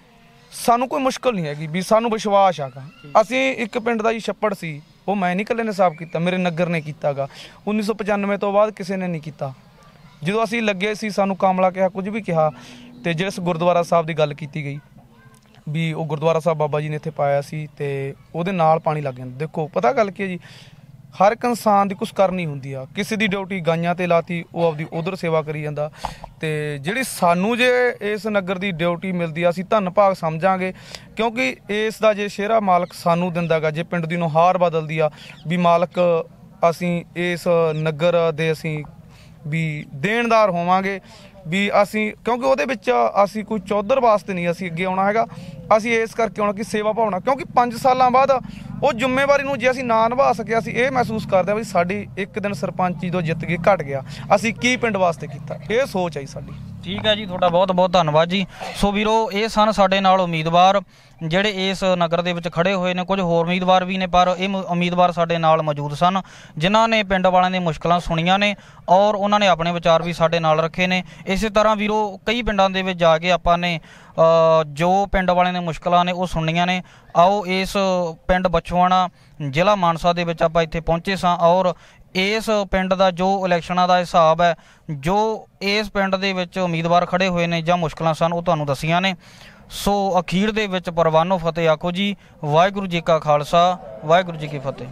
ਸਾਨੂੰ ਕੋਈ ਮੁਸ਼ਕਲ ਨਹੀਂ ਹੈਗੀ ਵੀ ਸਾਨੂੰ ਵਿਸ਼ਵਾਸ ਹੈਗਾ। ਅਸੀਂ ਇੱਕ ਪਿੰਡ ਦਾ ਜੀ ਛੱਪੜ ਸੀ, ਉਹ ਮੈਂ ਨਹੀਂ ਇਕੱਲੇ ਨੇ ਸਾਫ਼ ਕੀਤਾ, ਮੇਰੇ ਨਗਰ ਨੇ ਕੀਤਾਗਾ। 1995 ਤੋਂ ਬਾਅਦ ਕਿਸੇ ਨੇ ਨਹੀਂ ਕੀਤਾ। ਜਦੋਂ ਅਸੀਂ ਲੱਗੇ ਸੀ, ਸਾਨੂੰ ਕਾਮਲਾ ਕਿਹਾ, ਕੁਝ ਵੀ ਕਿਹਾ, ਤੇ ਜਿਸ ਗੁਰਦੁਆਰਾ ਸਾਹਿਬ ਦੀ ਗੱਲ ਕੀਤੀ ਗਈ, ਵੀ ਉਹ ਗੁਰਦੁਆਰਾ ਸਾਹਿਬ ਬਾਬਾ ਜੀ ਨੇ ਇੱਥੇ ਪਾਇਆ ਸੀ, ਤੇ ਉਹਦੇ ਨਾਲ ਪਾਣੀ ਲੱਗ ਜਾਂਦਾ। ਦੇਖੋ, ਪਤਾ ਗੱਲ ਕੀ ਹੈ ਜੀ? ਹਰ ਇੱਕ ਇਨਸਾਨ ਦੀ ਕੁਛ ਕਰਨੀ ਹੁੰਦੀ ਆ। ਕਿਸੇ ਦੀ ਡਿਊਟੀ ਗਾਈਆਂ ਤੇ ਲਾਤੀ, ਉਹ ਆਪਦੀ ਉਧਰ ਸੇਵਾ ਕਰੀ ਜਾਂਦਾ। ਤੇ ਜਿਹੜੀ ਸਾਨੂੰ ਜੇ ਇਸ ਨਗਰ ਦੀ ਡਿਊਟੀ ਮਿਲਦੀ ਆ, ਅਸੀਂ ਧੰਨ ਭਾਗ ਸਮਝਾਂਗੇ, ਕਿਉਂਕਿ ਇਸ ਦਾ ਜੇ ਸ਼ੇਰਾ ਮਾਲਕ ਸਾਨੂੰ ਦਿੰਦਾਗਾ, ਜੇ ਪਿੰਡ ਦੀ ਨੁਹਾਰ ਬਦਲਦੀ ਆ, ਵੀ ਮਾਲਕ ਅਸੀਂ ਇਸ ਨਗਰ ਦੇ ਅਸੀਂ ਵੀ ਦੇਣਦਾਰ ਹੋਵਾਂਗੇ, ਵੀ ਅਸੀਂ, ਕਿਉਂਕਿ ਉਹਦੇ ਵਿੱਚ ਅਸੀਂ ਕੋਈ ਚੌਧਰ ਵਾਸਤੇ ਨਹੀਂ ਅਸੀਂ ਅੱਗੇ ਆਉਣਾ ਹੈਗਾ। ਅਸੀਂ ਇਸ ਕਰਕੇ ਆਉਣਾ ਕਿ ਸੇਵਾ ਭਾਵਨਾ, ਕਿਉਂਕਿ 5 ਸਾਲਾਂ ਬਾਅਦ ਉਹ ਜ਼ਿੰਮੇਵਾਰੀ ਨੂੰ ਜੇ ਅਸੀਂ ਨਾ ਨਿਭਾ ਸਕਿਆ, ਅਸੀਂ ਇਹ ਮਹਿਸੂਸ ਕਰਦੇ ਆ ਵੀ ਸਾਡੀ ਇੱਕ ਦਿਨ ਸਰਪੰਚੀ ਤੋਂ ਜਿੱਤ ਕੇ ਘਟ ਗਿਆ। ਅਸੀਂ ਕੀ ਪਿੰਡ ਵਾਸਤੇ ਕੀਤਾ? ਇਹ ਸੋਚ ਆਈ ਸਾਡੀ। ਠੀਕ ਹੈ ਜੀ, ਤੁਹਾਡਾ ਬਹੁਤ ਬਹੁਤ ਧੰਨਵਾਦ ਜੀ। ਸੋ ਵੀਰੋ, ਇਹ ਸਨ ਸਾਡੇ ਨਾਲ ਉਮੀਦਵਾਰ, ਜਿਹੜੇ ਇਸ ਨਗਰ ਦੇ ਵਿੱਚ ਖੜੇ ਹੋਏ ਨੇ। ਕੁਝ ਹੋਰ ਉਮੀਦਵਾਰ ਵੀ ਨੇ, ਪਰ ਇਹ ਉਮੀਦਵਾਰ ਸਾਡੇ ਨਾਲ ਮੌਜੂਦ ਸਨ, ਜਿਨ੍ਹਾਂ ਨੇ ਪਿੰਡ ਵਾਲਿਆਂ ਦੀਆਂ ਮੁਸ਼ਕਲਾਂ ਸੁਣੀਆਂ ਨੇ ਔਰ ਉਹਨਾਂ ਨੇ ਆਪਣੇ ਵਿਚਾਰ ਵੀ ਸਾਡੇ ਨਾਲ ਰੱਖੇ ਨੇ। ਇਸੇ ਤਰ੍ਹਾਂ ਵੀਰੋ, ਕਈ ਪਿੰਡਾਂ ਦੇ ਵਿੱਚ ਜਾ ਕੇ ਆਪਾਂ ਨੇ ਜੋ ਪਿੰਡ ਵਾਲਿਆਂ ਨੇ ਮੁਸ਼ਕਲਾਂ ਨੇ ਉਹ ਸੁਣਨੀਆਂ ਨੇ। ਆਓ ਇਸ ਪਿੰਡ ਬਚਵਾਣਾ ਜ਼ਿਲ੍ਹਾ ਮਾਨਸਾ ਦੇ ਵਿੱਚ ਆਪਾਂ ਇੱਥੇ ਪਹੁੰਚੇ ਸਾਂ ਔਰ ਇਸ ਪਿੰਡ ਦਾ ਜੋ ਇਲੈਕਸ਼ਨਾਂ ਦਾ ਹਿਸਾਬ ਹੈ, ਜੋ ਇਸ ਪਿੰਡ ਦੇ ਵਿੱਚ ਉਮੀਦਵਾਰ ਖੜੇ ਹੋਏ ਨੇ ਜਾਂ ਮੁਸ਼ਕਲਾਂ ਸਨ, ਉਹ ਤੁਹਾਨੂੰ ਦੱਸੀਆਂ ਨੇ। ਸੋ ਅਖੀਰ ਦੇ ਵਿੱਚ ਪਰਵਾਨੋ ਫਤਿਹ ਆਖੋ ਜੀ। ਵਾਹਿਗੁਰੂ ਜੀ ਕਾ ਖਾਲਸਾ, ਵਾਹਿਗੁਰੂ ਜੀ ਕੀ ਫਤਿਹ।